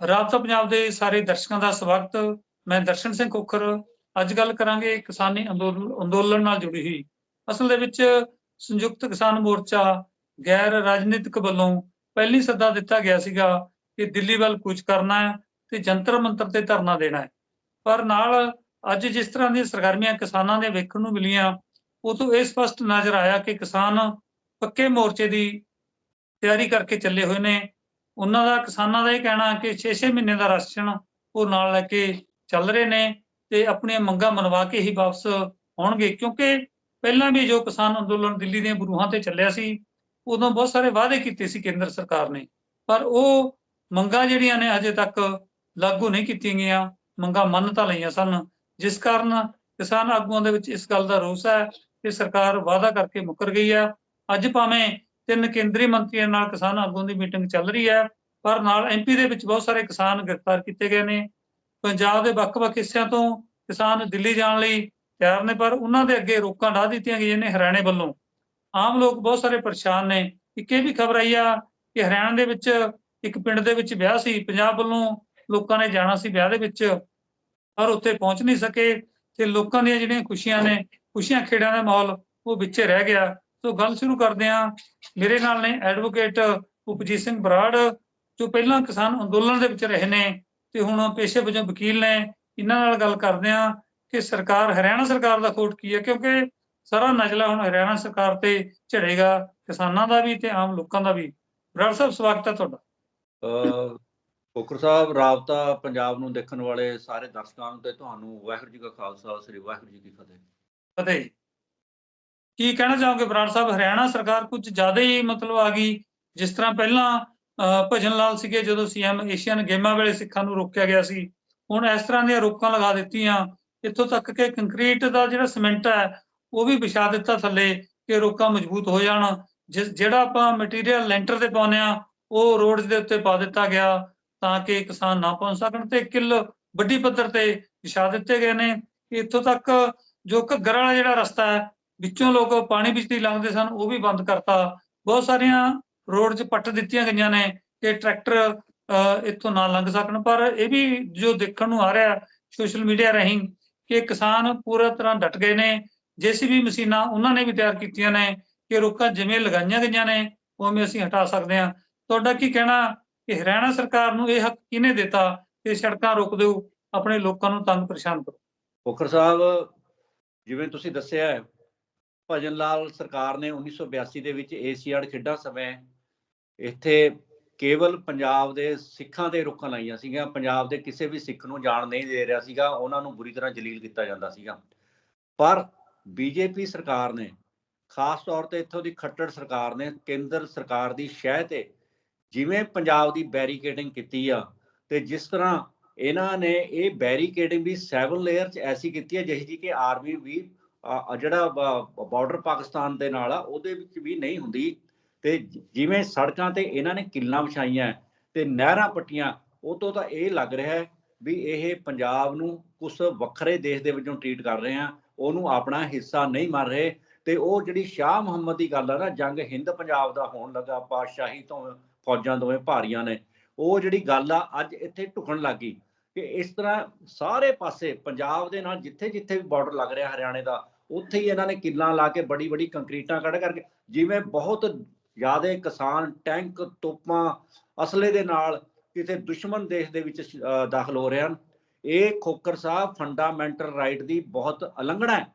ਰਾਬਤਾ ਪੰਜਾਬ ਦੇ ਸਾਰੇ ਦਰਸ਼ਕਾਂ ਦਾ ਸਵਾਗਤ। ਮੈਂ ਦਰਸ਼ਨ ਸਿੰਘ ਕੋਖਰ। ਅੱਜ ਗੱਲ ਕਰਾਂਗੇ ਕਿਸਾਨੀ ਅੰਦੋਲਨ ਅੰਦੋਲਨ ਨਾਲ ਜੁੜੀ ਹੋਈ। ਅਸਲ ਦੇ ਵਿੱਚ ਸੰਯੁਕਤ ਕਿਸਾਨ ਮੋਰਚਾ ਗੈਰ ਰਾਜਨੀਤਿਕ ਵੱਲੋਂ ਪਹਿਲੀ ਸੱਦਾ ਦਿੱਤਾ ਗਿਆ ਸੀਗਾ ਕਿ ਦਿੱਲੀ ਵੱਲ ਕੂਚ ਕਰਨਾ ਹੈ ਤੇ ਜੰਤਰ ਮੰਤਰ ਤੇ ਧਰਨਾ ਦੇਣਾ ਹੈ। ਪਰ ਨਾਲ ਅੱਜ ਜਿਸ ਤਰ੍ਹਾਂ ਦੀਆਂ ਸਰਗਰਮੀਆਂ ਕਿਸਾਨਾਂ ਦੇ ਵੇਖਣ ਨੂੰ ਮਿਲੀਆਂ, ਉਹ ਤੋਂ ਇਹ ਸਪਸ਼ਟ ਨਜ਼ਰ ਆਇਆ ਕਿ ਕਿਸਾਨ ਪੱਕੇ ਮੋਰਚੇ ਦੀ ਤਿਆਰੀ ਕਰਕੇ ਚੱਲੇ ਹੋਏ ਨੇ। ਉਹਨਾਂ ਦਾ ਕਿਸਾਨਾਂ ਦਾ ਇਹ ਕਹਿਣਾ ਕਿ 6-6 ਮਹੀਨੇ ਦਾ ਰਾਸ਼ਨ ਉਹ ਨਾਲ ਲੈ ਕੇ ਚੱਲ ਰਹੇ ਨੇ ਤੇ ਆਪਣੀਆਂ ਮੰਗਾਂ ਮਨਵਾ ਕੇ ਹੀ ਵਾਪਸ ਆਉਣਗੇ। ਕਿਉਂਕਿ ਪਹਿਲਾਂ ਵੀ ਜੋ ਕਿਸਾਨ ਅੰਦੋਲਨ ਦਿੱਲੀ ਦੀਆਂ ਬਰੂਹਾਂ ਤੇ ਚੱਲਿਆ ਸੀ, ਉਦੋਂ ਬਹੁਤ ਸਾਰੇ ਵਾਅਦੇ ਕੀਤੇ ਸੀ ਕੇਂਦਰ ਸਰਕਾਰ ਨੇ। ਪਰ ਉਹ ਮੰਗਾਂ ਜਿਹੜੀਆਂ ਨੇ ਅਜੇ ਤੱਕ ਲਾਗੂ ਨਹੀਂ ਕੀਤੀਆਂ ਗਈਆਂ, ਮੰਗਾਂ ਮੰਨ ਤਾਂ ਲਈਆਂ ਸਨ। ਜਿਸ ਕਾਰਨ ਕਿਸਾਨ ਆਗੂਆਂ ਦੇ ਵਿੱਚ ਇਸ ਗੱਲ ਦਾ ਰੋਸ ਹੈ ਕਿ ਸਰਕਾਰ ਵਾਅਦਾ ਕਰਕੇ ਮੁੱਕਰ ਗਈ ਹੈ। ਅੱਜ ਭਾਵੇਂ ਤਿੰਨ ਕੇਂਦਰੀ ਮੰਤਰੀਆਂ ਨਾਲ ਕਿਸਾਨ ਆਗੂਆਂ ਦੀ ਮੀਟਿੰਗ ਚੱਲ ਰਹੀ ਹੈ, ਪਰ ਨਾਲ ਐਮਪੀ ਦੇ ਵਿੱਚ ਬਹੁਤ ਸਾਰੇ ਕਿਸਾਨ ਗ੍ਰਿਫਤਾਰ ਕੀਤੇ ਗਏ ਨੇ। ਪੰਜਾਬ ਦੇ ਵੱਖ-ਵੱਖ ਹਿੱਸਿਆਂ ਤੋਂ ਕਿਸਾਨ ਦਿੱਲੀ ਜਾਣ ਲਈ ਤਿਆਰ ਨੇ, ਪਰ ਉਹਨਾਂ ਦੇ ਅੱਗੇ ਰੋਕਾਂ ਢਾ ਦਿੱਤੀਆਂ ਗਈਆਂ ਨੇ ਹਰਿਆਣੇ ਵੱਲੋਂ। ਆਮ ਲੋਕ ਬਹੁਤ ਸਾਰੇ ਪਰੇਸ਼ਾਨ ਨੇ। ਇੱਕ ਇਹ ਵੀ ਖਬਰ ਆਈ ਆ ਕਿ ਹਰਿਆਣਾ ਦੇ ਵਿੱਚ ਇੱਕ ਪਿੰਡ ਦੇ ਵਿੱਚ ਵਿਆਹ ਸੀ। ਪੰਜਾਬ ਵੱਲੋਂ ਲੋਕਾਂ ਨੇ ਜਾਣਾ ਸੀ ਵਿਆਹ ਦੇ ਵਿੱਚ, ਪਰ ਉੱਥੇ ਪਹੁੰਚ ਨਹੀਂ ਸਕੇ ਤੇ ਲੋਕਾਂ ਦੀਆਂ ਜਿਹੜੀਆਂ ਖੁਸ਼ੀਆਂ ਨੇ, ਖੁਸ਼ੀਆਂ ਖੇੜਾਂ ਦਾ ਮਾਹੌਲ ਉਹ ਵਿੱਚੇ ਰਹਿ ਗਿਆ। ਸੋ ਗੱਲ ਸ਼ੁਰੂ ਕਰਦੇ ਹਾਂ। ਮੇਰੇ ਨਾਲ ਨੇ ਐਡਵੋਕੇਟ ਉਪਜੀਤ ਸਿੰਘ ਬਰਾੜ ਜੋ ਪਹਿਲਾਂ ਕਿਸਾਨ ਅੰਦੋਲਨ ਦੇ ਵਿੱਚ ਰਹੇ ਨੇ ਤੇ ਹੁਣ ਪੇਸ਼ੇ ਵਜੋਂ ਵਕੀਲ ਨੇ। ਇਹਨਾਂ ਨਾਲ ਗੱਲ ਕਰਦੇ ਹਾਂ ਕਿ ਸਰਕਾਰ ਹਰਿਆਣਾ ਸਰਕਾਰ ਦਾ ਖੋਟ ਕੀ ਹੈ? ਕਿਉਂਕਿ ਸਾਰਾ ਨਜਲਾ ਹੁਣ ਹਰਿਆਣਾ ਸਰਕਾਰ ਤੇ ਝੜੇਗਾ ਕਿਸਾਨਾਂ ਦਾ ਵੀ ਤੇ ਆਮ ਲੋਕਾਂ ਦਾ ਵੀ। ਬਰਾੜ ਸਾਹਿਬ ਸਵਾਗਤ ਹੈ ਤੁਹਾਡਾ। ਕੋਕਰ ਸਾਹਿਬ ਰਾਬਤਾ ਪੰਜਾਬ ਨੂੰ ਦੇਖਣ ਵਾਲੇ ਸਾਰੇ ਦਰਸ਼ਕਾਂ ਨੂੰ ਤੇ ਤੁਹਾਨੂੰ ਵਾਹਿਗੁਰੂ ਜੀ ਕਾ ਖਾਲਸਾ ਸ੍ਰੀ ਵਾਹਿਗੁਰੂ ਜੀ ਕੀ ਫਤਿਹ। ਫਤਿਹ। ਕੀ ਕਹਿਣਾ ਚਾਹੋਗੇ ਬਰਾੜ ਸਾਹਿਬ? ਹਰਿਆਣਾ ਸਰਕਾਰ ਕੁਝ ਜ਼ਿਆਦਾ ਹੀ ਮਤਲਬ ਆ ਗਈ, ਜਿਸ ਤਰ੍ਹਾਂ ਪਹਿਲਾਂ ਭਜਨ ਲਾਲ ਸੀਗੇ ਜਦੋਂ ਸੀਐਮ ਏਸ਼ੀਅਨ ਗੇਮਾਂ ਵੇਲੇ ਸਿੱਖਾਂ ਨੂੰ ਰੋਕਿਆ ਗਿਆ ਸੀ, ਹੁਣ ਇਸ ਤਰ੍ਹਾਂ ਦੀਆਂ ਰੋਕਾਂ ਲਗਾ ਦਿੱਤੀਆਂ। ਇੱਥੋਂ ਤੱਕ ਕਿ ਕੰਕਰੀਟ ਦਾ ਜਿਹੜਾ ਸਿਮੈਂਟ ਹੈ, ਉਹ ਵੀ ਵਿਛਾ ਦਿੱਤਾ ਥੱਲੇ ਕਿ ਰੋਕਾਂ ਮਜ਼ਬੂਤ ਹੋ ਜਾਣ। ਜਿਸ, ਜਿਹੜਾ ਆਪਾਂ ਮਟੀਰੀਅਲ ਲੈਂਟਰ ਤੇ ਪਾਉਂਦੇ ਆ ਉਹ ਰੋਡ ਦੇ ਉੱਤੇ ਪਾ ਦਿੱਤਾ ਗਿਆ ਤਾਂ ਕਿ ਕਿਸਾਨ ਨਾ ਪਹੁੰਚ ਸਕਣ ਤੇ ਕਿੱਲ ਵੱਡੀ ਪੱਧਰ ਤੇ ਵਿਛਾ ਦਿੱਤੇ ਗਏ ਨੇ। ਇੱਥੋਂ ਤੱਕ ਜੋ ਘੱਗਰ ਵਾਲਾ ਜਿਹੜਾ ਰਸਤਾ ਹੈ ਵਿੱਚੋਂ ਲੋਕ ਪਾਣੀ ਵਿੱਚ ਦੀ ਲੰਘਦੇ ਸਨ ਉਹ ਵੀ ਬੰਦ ਕਰਤਾ। ਬਹੁਤ ਸਾਰੀਆਂ ਰੋਡ 'ਚ ਪੱਟ ਦਿੱਤੀਆਂ ਗਈਆਂ ਨੇ ਕਿ ਟਰੈਕਟਰ ਇੱਥੋਂ ਨਾ ਲੰਘ ਸਕਣ। ਪਰ ਇਹ ਵੀ ਜੋ ਦੇਖਣ ਨੂੰ ਆ ਰਿਹਾ ਸੋਸ਼ਲ ਮੀਡੀਆ ਰਾਹੀਂ ਕਿ ਕਿਸਾਨ ਪੂਰਾ ਤਰ੍ਹਾਂ ਡਟ ਗਏ ਨੇ। ਜੇਸੀਬੀ ਮਸ਼ੀਨਾਂ ਉਹਨਾਂ ਨੇ ਵੀ ਤਿਆਰ ਕੀਤੀਆਂ ਨੇ ਕਿ ਰੋਕਾਂ ਜਿਵੇਂ ਲਗਾਈਆਂ ਗਈਆਂ ਨੇ ਉਵੇਂ ਅਸੀਂ ਹਟਾ ਸਕਦੇ ਹਾਂ। ਤੁਹਾਡਾ ਕੀ ਕਹਿਣਾ ਕਿ ਹਰਿਆਣਾ ਸਰਕਾਰ ਨੂੰ ਇਹ ਹੱਕ ਕਿਹਨੇ ਦਿੱਤਾ ਕਿ ਸੜਕਾਂ ਰੋਕ ਦਿਓ? ਆਪਣੇ ਲੋਕਾਂ ਨੂੰ ਤੰਗ ਪਰੇਸ਼ਾਨ ਕਰੋ। ਕੋਕਰ ਸਾਹਿਬ ਜਿਵੇਂ ਤੁਸੀਂ ਦੱਸਿਆ ਹੈ, ਭਜਨ ਲਾਲ ਸਰਕਾਰ ਨੇ 1982 ਦੇ ਵਿੱਚ ਏਸ਼ੀਆਡ ਖੇਡਾਂ ਸਮੇਂ ਇੱਥੇ ਕੇਵਲ ਪੰਜਾਬ ਦੇ ਸਿੱਖਾਂ ਦੇ ਰੁੱਖਾਂ ਲਾਈਆਂ ਸੀਗੀਆਂ, ਪੰਜਾਬ ਦੇ ਕਿਸੇ ਵੀ ਸਿੱਖ ਨੂੰ ਜਾਣ ਨਹੀਂ ਦੇ ਰਿਹਾ ਸੀਗਾ, ਉਹਨਾਂ ਨੂੰ ਬੁਰੀ ਤਰ੍ਹਾਂ ਜਲੀਲ ਕੀਤਾ ਜਾਂਦਾ ਸੀਗਾ। ਪਰ ਬੀਜੇਪੀ ਸਰਕਾਰ ਨੇ, ਖਾਸ ਤੌਰ ਤੇ ਇੱਥੋਂ ਦੀ ਖੱਟੜ ਸਰਕਾਰ ਨੇ, ਕੇਂਦਰ ਸਰਕਾਰ ਦੀ ਸ਼ਹਿ ਤੇ ਜਿਵੇਂ ਪੰਜਾਬ ਦੀ ਬੈਰੀਕੇਡਿੰਗ ਕੀਤੀ ਆ, ਤੇ ਜਿਸ ਤਰ੍ਹਾਂ ਇਹਨਾਂ ਨੇ ਇਹ ਬੈਰੀਕੇਡਿੰਗ ਵੀ 7 ਲੇਅਰ ਚ ਐਸੀ ਕੀਤੀ ਹੈ ਜਿਹੀ ਜੀ ਕਿ ਆਰਮੀ ਵੀ ਜਿਹੜਾ ਬਾਰਡਰ ਪਾਕਿਸਤਾਨ ਦੇ ਨਾਲ ਆ, ਉਹਦੇ ਵਿੱਚ ਵੀ ਨਹੀਂ ਹੁੰਦੀ। ਤੇ ਜਿਵੇਂ ਸੜਕਾਂ ਤੇ ਇਹਨਾਂ ਨੇ ਕਿੱਲਾਂ ਵਿਛਾਈਆਂ ਤੇ ਨਹਿਰਾਂ ਪੱਟੀਆਂ ਉਹ ਤੋਂ ਤਾਂ ਇਹ ਲੱਗ ਰਿਹਾ ਹੈ ਵੀ ਇਹ ਪੰਜਾਬ ਨੂੰ ਕੁਝ ਵੱਖਰੇ ਦੇਸ਼ ਦੇ ਵਿੱਚੋਂ ਟ੍ਰੀਟ ਕਰ ਰਹੇ ਆ, ਉਹਨੂੰ ਆਪਣਾ ਹਿੱਸਾ ਨਹੀਂ ਮੰਨ ਰਹੇ। ਤੇ ਉਹ ਜਿਹੜੀ ਸ਼ਾਹ ਮੁਹੰਮਦ ਦੀ ਗੱਲ ਆ ਨਾ, ਜੰਗ ਹਿੰਦ ਪੰਜਾਬ ਦਾ ਹੋਣ ਲੱਗਾ ਪਾਤਸ਼ਾਹੀ ਤੋਂ ਫੌਜਾਂ ਦੋਵੇਂ ਭਾਰੀਆਂ ਨੇ, ਉਹ ਜਿਹੜੀ ਗੱਲ ਆ, ਅੱਜ ਇੱਥੇ ਢੁਕਣ ਲੱਗੀ ਕਿ ਇਸ ਤਰ੍ਹਾਂ ਸਾਰੇ ਪਾਸੇ ਪੰਜਾਬ ਦੇ ਨਾਲ ਜਿੱਥੇ ਜਿੱਥੇ ਵੀ ਬਾਰਡਰ ਲੱਗ ਰਿਹਾ ਹਰਿਆਣੇ ਦਾ ਉੱਥੇ ਹੀ ਇਹਨਾਂ ਨੇ ਕਿੱਲਾਂ ਲਾ ਕੇ ਬੜੀ ਬੜੀ ਕੰਕਰੀਟਾਂ ਕੱਢ ਕਰਕੇ, ਜਿਵੇਂ ਬਹੁਤ ਜ਼ਿਆਦਾ ਕਿਸਾਨ ਟੈਂਕ ਤੋਪਾਂ ਅਸਲੇ ਦੇ ਨਾਲ ਕਿਸੇ ਦੁਸ਼ਮਣ ਦੇਸ਼ ਦੇ ਵਿੱਚ ਦਾਖਲ ਹੋ ਰਹੇ ਹਨ। ਇਹ ਖੋਕਰ ਸਾਹਿਬ ਫੰਡਾਮੈਂਟਲ ਰਾਈਟ ਦੀ ਬਹੁਤ ਉਲੰਘਣਾ ਹੈ,